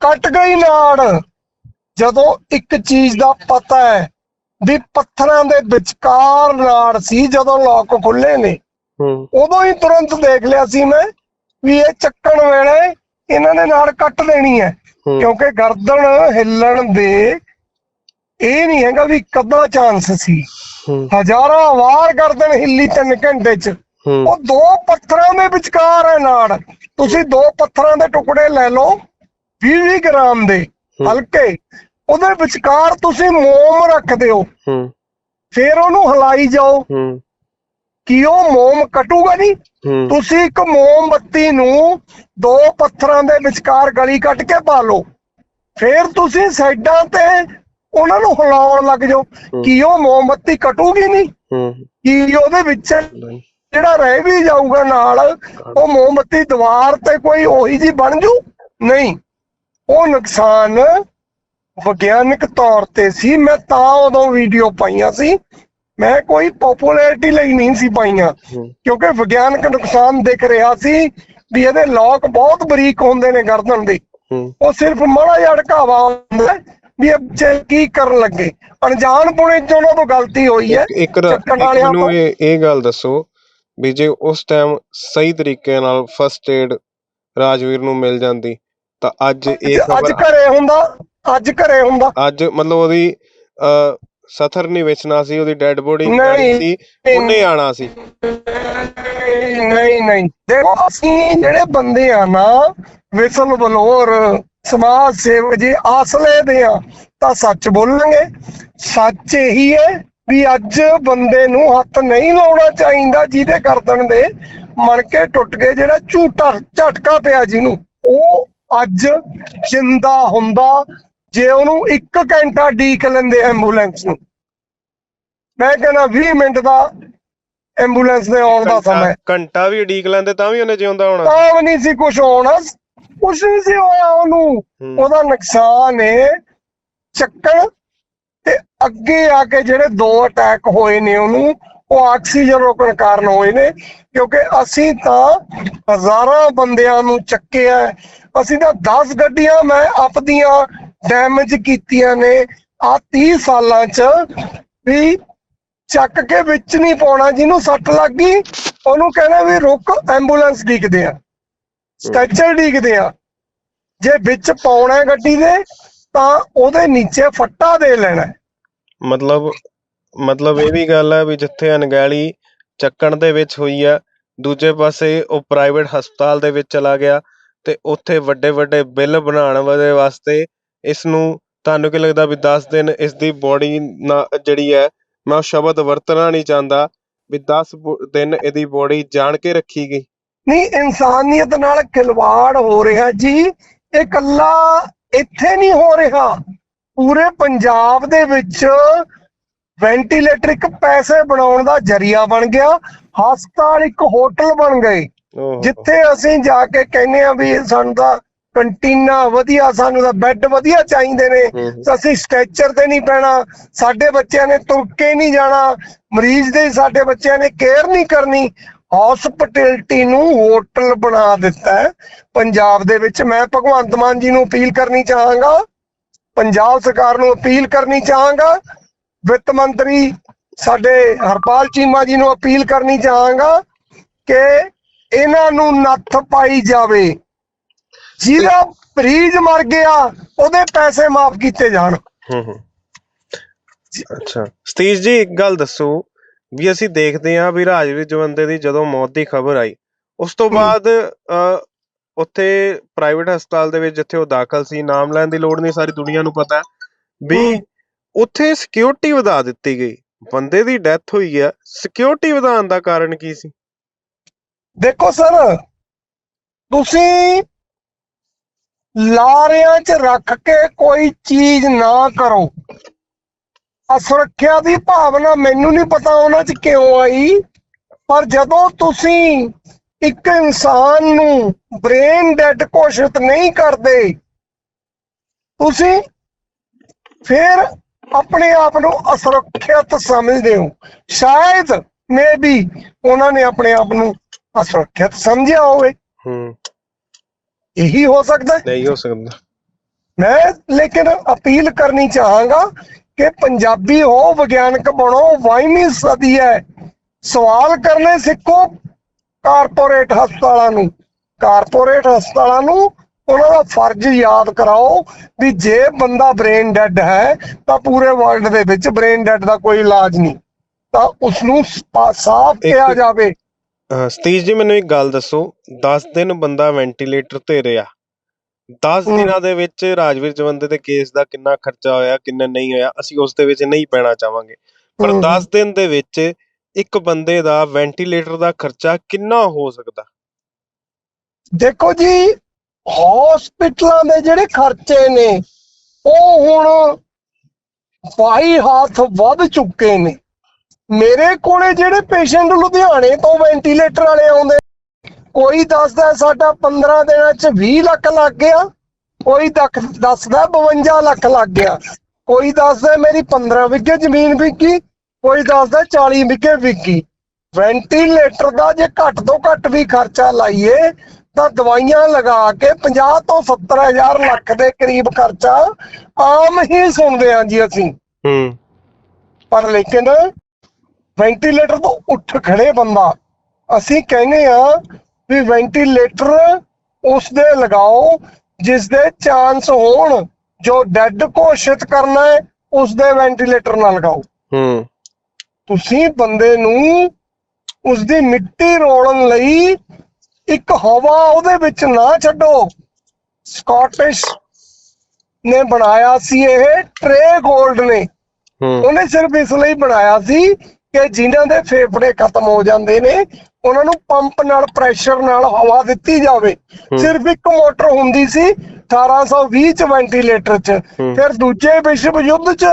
ਕੱਟ ਗਈ ਨਾੜ ਜਦੋਂ ਇੱਕ ਚੀਜ਼ ਦਾ ਪਤਾ ਹੈ ਵੀ ਪੱਥਰਾਂ ਦੇ ਵਿਚਕਾਰ ਨਾੜ ਸੀ ਜਦੋਂ ਲੋਕ ਖੁੱਲੇ ਨੇ ਹੂੰ। ਉਦੋਂ ਹੀ ਤੁਰੰਤ ਦੇਖ ਲਿਆ ਸੀ ਮੈਂ ਵੀ ਇਹ ਚੱਕਣ ਵੇਲੇ ਇਹਨਾਂ ਨੇ ਨਾਲ ਕੱਟ ਦੇਣੀ ਹੈ। ਹੂੰ। ਕਿਉਂਕਿ ਗਰਦਨ ਹਿੱਲਣ ਦੇ ਇਹ ਨਹੀਂ ਹੈਗਾ ਵੀ ਕਦਾਂ ਚਾਂਸ ਸੀ। ਹਜ਼ਾਰਾਂ ਵਾਰ ਗਰਦਨ ਹਿੱਲੀ ਤਿੰਨ ਘੰਟੇ ਚ। ਉਹ ਦੋ ਪੱਥਰਾਂ ਦੇ ਵਿਚਕਾਰ ਹੈ ਨਾੜ। ਤੁਸੀਂ ਦੋ ਪੱਥਰਾਂ ਦੇ ਟੁਕੜੇ ਲੈ ਲਓ 20 ਗ੍ਰਾਮ ਦੇ। ਹਲਕੇ। ਉਹਦੇ ਵਿਚਕਾਰ ਤੁਸੀਂ ਮੋਮ ਰੱਖ ਦਿਓ। ਫਿਰ ਉਹਨੂੰ ਹਲਾਈ ਜਾਓ। ਕਿ ਉਹ ਮੋਮ ਕਟੂਗਾ ਨਹੀਂ ਤੁਸੀਂ ਇੱਕ ਮੋਮਬੱਤੀ ਨੂੰ ਦੋ ਪੱਥਰਾਂ ਦੇ ਵਿਚਕਾਰ ਗਲੀ ਕੱਟ ਕੇ ਪਾ ਲਓ। ਫਿਰ ਤੁਸੀਂ ਸਾਈਡਾਂ ਤੇ ਉਹਨਾਂ ਨੂੰ ਹਿਲਾਉਣ ਲੱਗ ਜਾਓ। ਕਿ ਉਹ ਮੋਮਬੱਤੀ ਕਟੂਗੀ ਨਹੀਂ? ਕਿ ਉਹਦੇ ਵਿੱਚ ਜਿਹੜਾ ਰਹਿ ਵੀ ਜਾਊਗਾ ਨਾਲ ਉਹ ਮੋਮਬੱਤੀ ਦੀਵਾਰ ਤੇ ਕੋਈ ਉਹੀ ਜੀ ਬਣ ਜੂ? ਨਹੀਂ। ਉਹ ਨੁਕਸਾਨ ਵਿਗਿਆਨਿਕ ਤੌਰ ਤੇ ਸੀ। ਮੈਂ ਤਾਂ ਉਦੋਂ ਵੀਡੀਓ ਪਾਈਆਂ ਸੀ। ਮੈਂ ਕੋਈ ਪਪੂਲੈਰਿਟੀ ਲਈ ਨਹੀਂ ਸੀ ਪਾਈਆਂ। ਕਿਉਂਕਿ ਵਿਗਿਆਨਕ ਨੁਕਸਾਨ ਦਿਖ ਰਿਹਾ ਸੀ ਵੀ ਇਹਦੇ ਲੋਕ ਬਹੁਤ ਬਰੀਕ ਹੁੰਦੇ ਨੇ ਗਰਦਨ ਦੇ। ਉਹ ਸਿਰਫ ਮਾੜਾ ਜਿਹਾ ਅੜਕਾਵਾ ਹੁੰਦਾ ਵੀ ਇਹ ਬੱਚੇ ਕੀ ਕਰਨ ਲੱਗੇ? ਅਣਜਾਣ ਪੁਣੇ ਚ ਉਹਨਾਂ ਤੋਂ ਗਲਤੀ ਹੋਈ ਹੈ। ਇੱਕ ਚੱਕਣ ਵਾਲਿਆਂ ਮੈਨੂੰ ਤੋਂ। ਇਹ ਇਹ ਗੱਲ ਦੱਸੋ ਵੀ ਜੇ ਉਸ ਟਾਈਮ ਸਹੀ ਤਰੀਕੇ ਨਾਲ ਫਸਟ ਏਡ ਰਾਜਵੀਰ ਨੂੰ ਮਿਲ ਜਾਂਦੀ ਤਾਂ ਅੱਜ ਇਹ ਅੱਜ ਖਬਰ ਘਰੇ ਹੁੰਦਾ ਅੱਜ ਘਰੇ ਹੁੰਦਾ। ਅੱਜ ਮਤਲਬ ਉਹਦੀ ਅ ਸਥਰ ਨਹੀਂ ਵੇਚਣਾ ਸੀ ਉਹਦੀ ਡੈੱਡ ਬੋਡੀ ਨਹੀਂ, ਸੀ ਉਹਨੇ ਆਣਾ ਸੀ। ਨਹੀਂ ਨਹੀਂ। ਦੇਖੋ ਅਸੀਂ ਜਿਹੜੇ ਬੰਦੇ ਆ ਨਾ ਵਿਸਲ ਬਲੋਰ ਸਮਾਜ ਸੇਵਕ ਜੀ ਆਸਲੇ ਦੇ ਆ ਤਾਂ ਸੱਚ ਬੋਲਾਂਗੇ ਸੱਚ ਇਹੀ ਹੈ ਵੀ ਅੱਜ ਬੰਦੇ ਨੂੰ ਹੱਥ ਨਹੀਂ ਲਾਉਣਾ ਚਾਹੀਦਾ ਜਿਹਦੇ ਗਰਦਨ ਦੇ ਮਣ ਕੇ ਟੁੱਟ ਗਏ ਜਿਹੜਾ ਝੂਟਾ ਝਟਕਾ ਪਿਆ ਜਿਹਨੂੰ ਉਹ ਅੱਜ ਜਿੰਦਾ ਹੁੰਦਾ ਜੇ ਉਹਨੂੰ 1 ਘੰਟਾ ਡੀਕ ਲੈਂਦੇ ਐਂਬੂਲੈਂਸ ਨੂੰ ਮੈਂ ਕਹਿੰਦਾ 20 ਮਿੰਟ ਦਾ ਐਂਬੂਲੈਂਸ ਦੇ ਆਉਣ ਦਾ ਸਮਾਂ। ਘੰਟਾ ਵੀ ਉਡੀਕ ਲੈਂਦੇ ਤਾਂ ਵੀ ਉਹਨੇ ਜਿਉਂਦਾ ਹੋਣਾ ਤਾਂ ਵੀ ਨਹੀਂ ਸੀ ਕੁਝ ਹੋਣਾ ਕੁਝ ਨਹੀਂ ਸੀ ਹੋਇਆ ਉਹਨੂੰ। ਉਹਦਾ ਨੁਕਸਾਨ ਹੈ ਚੱਕਣ ਤੇ ਅੱਗੇ ਆ ਕੇ ਜਿਹੜੇ ਦੋ ਅਟੈਕ ਹੋਏ ਨੇ ਉਹਨੂੰ ਉਹ ਆਕਸੀਜਨ ਰੋਕਣ ਕਾਰਨ ਹੋਏ ਨੇ ਕਿਉਂਕਿ ਅਸੀਂ ਤਾਂ ਹਜ਼ਾਰਾਂ ਬੰਦਿਆਂ ਨੂੰ ਚੱਕਿਆ। ਅਸੀਂ ਤਾਂ 10 ਗੱਡੀਆਂ ਮੈਂ ਆਪਦੀਆਂ ਡੈਮੇਜ ਕੀਤੀਆਂ ਨੇ। ਆ 30 ਸਾਲਾਂ ਚ ਵੀ ਚੱਕ ਕੇ ਵਿੱਚ ਨਹੀਂ ਪਾਉਣਾ, ਜਿਹਨੂੰ ਸੱਟ ਲੱਗ ਗਈ, ਉਹਨੂੰ ਕਹਿਣਾ ਵੀ ਰੁਕ ਐਂਬੂਲੈਂਸ ਡੀਕਦੇ ਆ। ਸਟ੍ਰੈਚਰ ਡੀਕਦੇ ਆ। ਜੇ ਵਿੱਚ ਪਾਉਣਾ ਗੱਡੀ ਦੇ, ਤਾਂ ਉਹਦੇ ਨੀਚੇ ਫੱਟਾ ਦੇ ਲੈਣਾ ਮਤਲਬ ਮਤਲਬ ਇਹ ਵੀ ਗੱਲ ਹੈ ਵੀ ਜਿੱਥੇ ਅਣਗਹਿਲੀ ਚੱਕਣ ਦੇ ਵਿੱਚ ਹੋਈ ਆ, ਦੂਜੇ ਪਾਸੇ ਉਹ ਪ੍ਰਾਈਵੇਟ ਹਸਪਤਾਲ ਦੇ ਵਿੱਚ ਚਲਾ ਗਿਆ ਤੇ ਉੱਥੇ ਵੱਡੇ ਵੱਡੇ ਬਿੱਲ ਬਣਾਉਣ ਵਾਸਤੇ ਇਸ ਨੂੰ ਤੁਹਾਨੂੰ ਕੀ ਲੱਗਦਾ ਵੀ 10 ਦਿਨ ਇਸ ਦੀ ਬੋਡੀ ਜਿਹੜੀ ਹੈ ਮੈਂ ਉਹ ਸ਼ਬਦ ਵਰਤਣਾ ਨਹੀਂ ਚਾਹੁੰਦਾ ਵੀ 10 ਬੋ- ਦਿਨ ਇਹਦੀ ਬੋਡੀ ਜਾਣ ਕੇ ਰੱਖੀ ਗਈ। ਨਹੀਂ ਇਨਸਾਨੀਅਤ ਨਾਲ ਖਿਲਵਾੜ ਹੋ ਰਿਹਾ ਜੀ ਇਹ ਕੱਲਾ ਇੱਥੇ ਨਹੀਂ ਹੋ ਰਿਹਾ। ਪੂਰੇ ਪੰਜਾਬ ਦੇ ਵਿੱਚ ਵੈਂਟੀਲੇਟਰ ਇੱਕ ਪੈਸੇ ਬਣਾਉਣ ਦਾ ਜਰੀਆ ਬਣ ਗਿਆ ਹਸਪਤਾਲ ਇੱਕ ਹੋਟਲ ਬਣ ਗਏ ਜਿੱਥੇ ਅਸੀਂ ਜਾ ਕੇ ਕਹਿੰਦੇ ਆ ਵੀ ਸਾਨੂੰ ਤਾਂ ਕੰਟੀਨਾ ਵਧੀਆ ਸਾਨੂੰ ਤਾਂ ਬੈੱਡ ਵਧੀਆ ਚਾਹੀਦੇ ਨੇ। ਅਸੀਂ ਸਟ੍ਰੈਚਰ ਤੇ ਨਹੀਂ ਪੈਣਾ ਸਾਡੇ ਬੱਚਿਆਂ ਨੇ ਤੁਰ ਕੇ ਨਹੀਂ ਜਾਣਾ। ਮਰੀਜ਼ ਦੇ ਸਾਡੇ ਬੱਚਿਆਂ ਨੇ ਕੇਅਰ ਨਹੀਂ ਕਰਨੀ। ਹਸਪਿਟੈਲਿਟੀ ਨੂੰ ਹੋਟਲ ਬਣਾ ਦਿੱਤਾ ਹੈ। ਪੰਜਾਬ ਦੇ ਵਿੱਚ ਮੈਂ ਭਗਵੰਤ ਮਾਨ ਜੀ ਨੂੰ ਅਪੀਲ ਕਰਨੀ ਚਾਹਾਂਗਾ। ਪੰਜਾਬ ਸਰਕਾਰ ਨੂੰ ਅਪੀਲ ਕਰਨੀ ਚਾਹਾਂਗਾ। ਵਿੱਤ ਮੰਤਰੀ ਸਾਡੇ ਹਰਪਾਲ ਚੀਮਾ ਜੀ ਨੂੰ ਅਪੀਲ ਕਰਨੀ ਚਾਹਾਂਗਾ ਕਿ ਇਹਨਾਂ ਨੂੰ ਨੱਥ ਪਾਈ ਜਾਵੇ। ਜਿਹਦਾ ਮਰੀਜ਼ ਮਰ ਗਿਆ ਉਹਦੇ ਪੈਸੇ ਮਾਫ ਕੀਤੇ ਜਾਣ। ਹੂੰ ਹੂੰ। ਅੱਛਾ। ਸਤੀਸ਼ ਜੀ ਇੱਕ ਗੱਲ ਦੱਸੋ ਵੀ ਅਸੀਂ ਦੇਖਦੇ ਹਾਂ ਵੀ ਰਾਜਵੀਰ ਜਵੰਦੇ ਦੀ ਜਦੋਂ ਮੌਤ ਦੀ ਖਬਰ ਆਈ ਉਸ ਤੋਂ ਹੂੰ। ਬਾਅਦ ਉੱਥੇ ਪ੍ਰਾਈਵੇਟ ਹਸਪਤਾਲ ਦੇ ਵਿੱਚ ਜਿੱਥੇ ਉਹ ਦਾਖਲ ਸੀ ਨਾਮ ਲੈਣ ਦੀ ਲੋੜ ਨਹੀਂ ਸਾਰੀ ਦੁਨੀਆ ਨੂੰ ਪਤਾ ਹੈ ਵੀ ਹੂੰ। ਉੱਥੇ ਸਿਕਿਉਰਿਟੀ ਵਧਾ ਦਿੱਤੀ ਗਈ। ਬੰਦੇ ਦੀ ਡੈਥ ਹੋਈ ਆ ਸਿਕਿਉਰਿਟੀ ਵਧਾਉਣ ਦਾ ਕਾਰਨ ਕੀ ਸੀ? ਦੇਖੋ ਸਰ ਤੁਸੀਂ ਲਾਰਿਆਂ 'ਚ ਰੱਖ ਕੇ ਕੋਈ ਚੀਜ਼ ਨਾ ਕਰੋ। ਅਸੁਰੱਖਿਆ ਦੀ ਭਾਵਨਾ ਮੈਨੂੰ ਨਹੀਂ ਪਤਾ ਉਹਨਾਂ 'ਚ ਕਿਉਂ ਆਈ, ਪਰ ਜਦੋਂ ਤੁਸੀਂ ਇੱਕ ਇਨਸਾਨ ਨੂੰ ਬ੍ਰੇਨ ਡੈਡ ਘੋਸ਼ਿਤ ਨਹੀਂ ਕਰਦੇ, ਤੁਸੀਂ ਫਿਰ ਆਪਣੇ ਆਪ ਨੂੰ ਅਸੁਰੱਖਿਅਤ ਸਮਝਦੇ ਹੋ। ਸ਼ਾਇਦ ਮੇ ਵੀ ਉਹਨਾਂ ਨੇ ਆਪਣੇ ਆਪ ਨੂੰ ਅਸੁਰੱਖਿਅਤ ਸਮਝਿਆ ਹੋਵੇ। ਹੂੰ। ਇਹੀ ਹੋ ਸਕਦਾ ਹੈ। ਨਹੀਂ ਹੋ ਸਕਦਾ। ਮੈਂ ਲੇਕਿਨ ਅਪੀਲ ਕਰਨੀ ਚਾਹਾਂਗਾ ਕਿ ਪੰਜਾਬੀ ਹੋ ਵਿਗਿਆਨਕ ਬਣੋ 22ਵੀਂ ਸਦੀ ਹੈ। ਸਵਾਲ ਕਰਨੇ ਸਿੱਖੋ ਕਾਰਪੋਰੇਟ ਹਸਪਤਾਲਾਂ ਨੂੰ। ਕਾਰਪੋਰੇਟ ਹਸਪਤਾਲਾਂ ਨੂੰ ਉਹਨਾਂ ਦਾ ਫਰਜ਼ ਯਾਦ ਕਰਾਓ ਵੀ ਜੇ ਬੰਦਾ ਬ੍ਰੇਨ ਡੈਡ ਹੈ ਤਾਂ ਪੂਰੇ ਵਰਲਡ ਦੇ ਵਿੱਚ ਬ੍ਰੇਨ ਡੈਡ ਦਾ ਕੋਈ ਇਲਾਜ ਨਹੀਂ। ਤਾਂ ਉਸ ਨੂੰ ਸਾਫ਼ ਕਿਹਾ ਜਾਵੇ। ਸਤੀਸ਼ ਜੀ ਮੈਨੂੰ ਇੱਕ ਗੱਲ ਦੱਸੋ। 10 ਦਿਨ ਬੰਦਾ ਵੈਂਟੀਲੇਟਰ ਤੇ ਰਿਹਾ। 10 ਹਮ। ਦਿਨਾਂ ਦੇ ਵਿੱਚ ਰਾਜਵੀਰ ਜਵੰਦੇ ਦੇ ਕੇਸ ਦਾ ਕਿੰਨਾ ਖਰਚਾ ਹੋਇਆ ਕਿੰਨਾ ਨਹੀਂ ਹੋਇਆ ਅਸੀਂ ਉਸ ਦੇ ਵਿੱਚ ਨਹੀਂ ਪੈਣਾ ਚਾਹਾਂਗੇ। ਪਰ ਹਮ। 10 ਦਿਨ ਦੇ ਵਿੱਚ ਇੱਕ ਬੰਦੇ ਦਾ ਵੈਂਟੀਲੇਟਰ ਦਾ ਖਰਚਾ ਕਿੰਨਾ ਹੋ ਸਕਦਾ? ਦੇਖੋ ਜੀ ਹਸਪੀਟਲਾਂ ਦੇ ਜਿਹੜੇ ਖਰਚੇ ਨੇ ਉਹ ਹੁਣ ਬਾਈ ਹੱਥ ਵੱਧ ਚੁੱਕੇ ਨੇ। ਮੇਰੇ ਕੋਲੇ ਜਿਹੜੇ ਪੇਸ਼ੈਂਟ ਲੁਧਿਆਣੇ ਤੋਂ ਵੈਂਟੀਲੇਟਰ ਵਾਲੇ ਆਉਂਦੇ ਕੋਈ ਦੱਸਦਾ ਸਾਡਾ 15 ਦਿਨਾਂ ਚ 20 ਲੱਖ ਲੱਗ ਗਿਆ ਕੋਈ ਦੱਸਦਾ 52 ਲੱਖ ਲੱਗ ਗਿਆ ਕੋਈ ਦੱਸਦਾ ਮੇਰੀ 15 ਵਿਗੇ ਜ਼ਮੀਨ ਵਿਕੀ ਕੋਈ ਦੱਸਦਾ 40 ਵਿਗੇ ਵਿਕੀ। ਵੈਂਟੀਲੇਟਰ ਦਾ ਜੇ ਘੱਟ ਤੋਂ ਘੱਟ ਵੀ ਖਰਚਾ ਲਾਈਏ ਤਾਂ ਦਵਾਈਆਂ ਲਗਾ ਕੇ 50 ਤੋਂ 70 ਹਜ਼ਾਰ ਲੱਖ ਦੇ ਕਰੀਬ ਖਰਚਾ ਆਮ ਹੀ ਸੁਣਦੇ ਹਾਂ ਜੀ ਅਸੀਂ। ਹੂੰ। ਪਰ ਲੇਕਿਨ ਵੈਂਟੀਲੇਟਰ ਤੋਂ ਉੱਠ ਖੜੇ ਬੰਦਾ। ਅਸੀਂ ਕਹਿੰਦੇ ਆ ਵੀ ਵੈਂਟੀਲੇਟਰ ਉਸ ਦੇ ਲਗਾਓ ਜਿਸ ਦੇ ਚਾਂਸ ਹੋਣ ਜੋ ਡੈੱਡ ਘੋਸ਼ਿਤ ਕਰਨਾ ਹੈ ਉਸ ਦੇ ਵੈਂਟੀਲੇਟਰ ਨਾ ਲਗਾਓ। ਹੂੰ। ਤੁਸੀਂ ਬੰਦੇ ਨੂੰ ਉਸ ਦੀ ਮਿੱਟੀ ਰੋਲਣ ਲਈ ਇੱਕ ਹਵਾ ਉਹਦੇ ਵਿੱਚ ਨਾ ਛੱਡੋ। ਸਕਾਟਿਸ਼ ਨੇ ਬਣਾਇਆ ਸੀ ਇਹ ਟ੍ਰੇ 골ਡ ਨੇ ਉਹਨੇ ਸਿਰਫ ਇਸ ਲਈ ਬਣਾਇਆ ਸੀ ਕਿ ਜਿਨ੍ਹਾਂ ਦੇ ਫੇਫੜੇ ਖਤਮ ਹੋ ਜਾਂਦੇ ਨੇ ਉਹਨਾਂ ਨੂੰ ਪੰਪ ਨਾਲ ਪ੍ਰੈਸ਼ਰ ਨਾਲ ਹਵਾ ਦਿੱਤੀ ਜਾਵੇ। ਸਿਰਫ ਇੱਕ ਮੋਟਰ ਹੁੰਦੀ ਸੀ 1820 ਚ ਵੈਂਟੀਲੇਟਰ ਚ। ਫਿਰ ਦੂਜੇ ਵਿਸ਼ਵ ਯੁੱਧ ਚ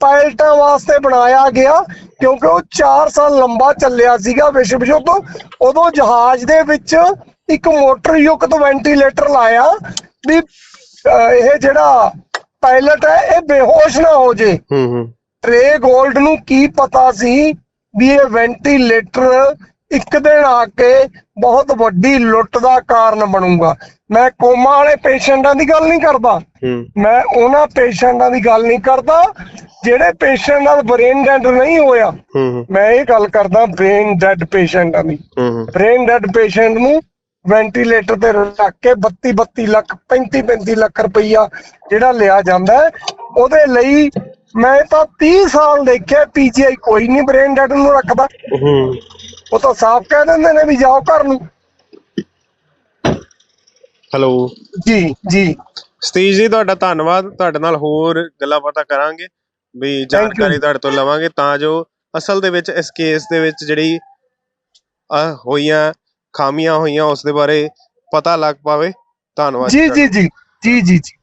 ਪਾਇਲਟਾਂ ਵਾਸਤੇ ਬਣਾਇਆ ਗਿਆ ਕਿਉਂਕਿ ਉਹ 4 ਸਾਲ ਲੰਬਾ ਚੱਲਿਆ ਸੀਗਾ ਵਿਸ਼ਵ ਯੁੱਧ। ਉਦੋਂ ਜਹਾਜ਼ ਦੇ ਵਿੱਚ ਇੱਕ ਮੋਟਰ ਯੁਕਤ ਵੈਂਟੀਲੇਟਰ ਲਾਇਆ ਵੀ ਇਹ ਜਿਹੜਾ ਪਾਇਲਟ ਹੈ ਇਹ ਬੇਹੋਸ਼ ਨਾ ਹੋ ਜੇ। ਹੂੰ ਹੂੰ। ਟ੍ਰੇ 골ਡ ਨੂੰ ਕੀ ਪਤਾ ਸੀ ਵੀ ਇਹ ਵੈਂਟੀਲੇਟਰ ਇੱਕ ਦਿਨ ਆ ਕੇ ਬਹੁਤ ਵੱਡੀ ਲੁੱਟ ਦਾ ਕਾਰਨ ਬਣੂਗਾ? ਮੈਂ ਕੋਮਾ ਵਾਲੇ ਪੇਸ਼ੈਂਟਾਂ ਦੀ ਗੱਲ ਨਹੀਂ ਕਰਦਾ। ਮੈਂ ਉਹਨਾਂ ਪੇਸ਼ੈਂਟਾਂ ਦੀ ਗੱਲ ਨਹੀਂ ਕਰਦਾ ਜਿਹੜੇ ਪੇਸ਼ੈਂਟ ਨਾਲ ਬ੍ਰੇਨ ਡੈਡ ਨਹੀਂ ਹੋਇਆ। ਮੈਂ ਇਹ ਗੱਲ ਕਰਦਾ ਬ੍ਰੇਨ ਡੈਡ ਪੇਸ਼ੈਂਟਾਂ ਦੀ। ਬ੍ਰੇਨ ਡੈਡ ਪੇਸ਼ੈਂਟ ਨੂੰ ਵੈਂਟੀਲੇਟਰ ਤੇ ਰੱਖ ਕੇ 32 32 ਲੱਖ 35 35 ਲੱਖ ਰੁਪਈਆ ਜਿਹੜਾ ਲਿਆ ਜਾਂਦਾ ਉਹਦੇ ਲਈ ਮੈਂ ਤਾਂ 30 ਸਾਲ ਦੇਖਿਆ ਪੀਜੀਆਈ ਕੋਈ ਨਹੀਂ ਬ੍ਰੇਨ ਡੈਡ ਨੂੰ ਰੱਖਦਾ। ਹੂੰ। ਉਹ ਤਾਂ ਸਾਫ਼ ਕਹਿ ਦਿੰਦੇ ਨੇ ਵੀ ਜਾਓ ਘਰ ਨੂੰ। ਹੈਲੋ। ਜੀ ਜੀ। ਸਤੀਸ਼ ਜੀ ਤੁਹਾਡਾ ਧੰਨਵਾਦ। ਤੁਹਾਡੇ ਨਾਲ ਹੋਰ ਗੱਲਾਂ ਬਾਤਾਂ ਕਰਾਂਗੇ। ਵੀ ਜਾਣਕਾਰੀ ਤੁਹਾਡੇ ਤੋਂ ਲਵਾਂਗੇ ਤਾਂ ਜੋ ਅਸਲ ਦੇ ਵਿੱਚ ਇਸ ਕੇਸ ਦੇ ਵਿੱਚ ਜਿਹੜੀ ਅਹ, ਹੋਈਆਂ ਖਾਮੀਆਂ ਹੋਈਆਂ ਉਸ ਦੇ ਬਾਰੇ ਪਤਾ ਲੱਗ ਪਾਵੇ। ਧੰਨਵਾਦ। ਜੀ ਜੀ। ਜੀ ਜੀ ਜੀ।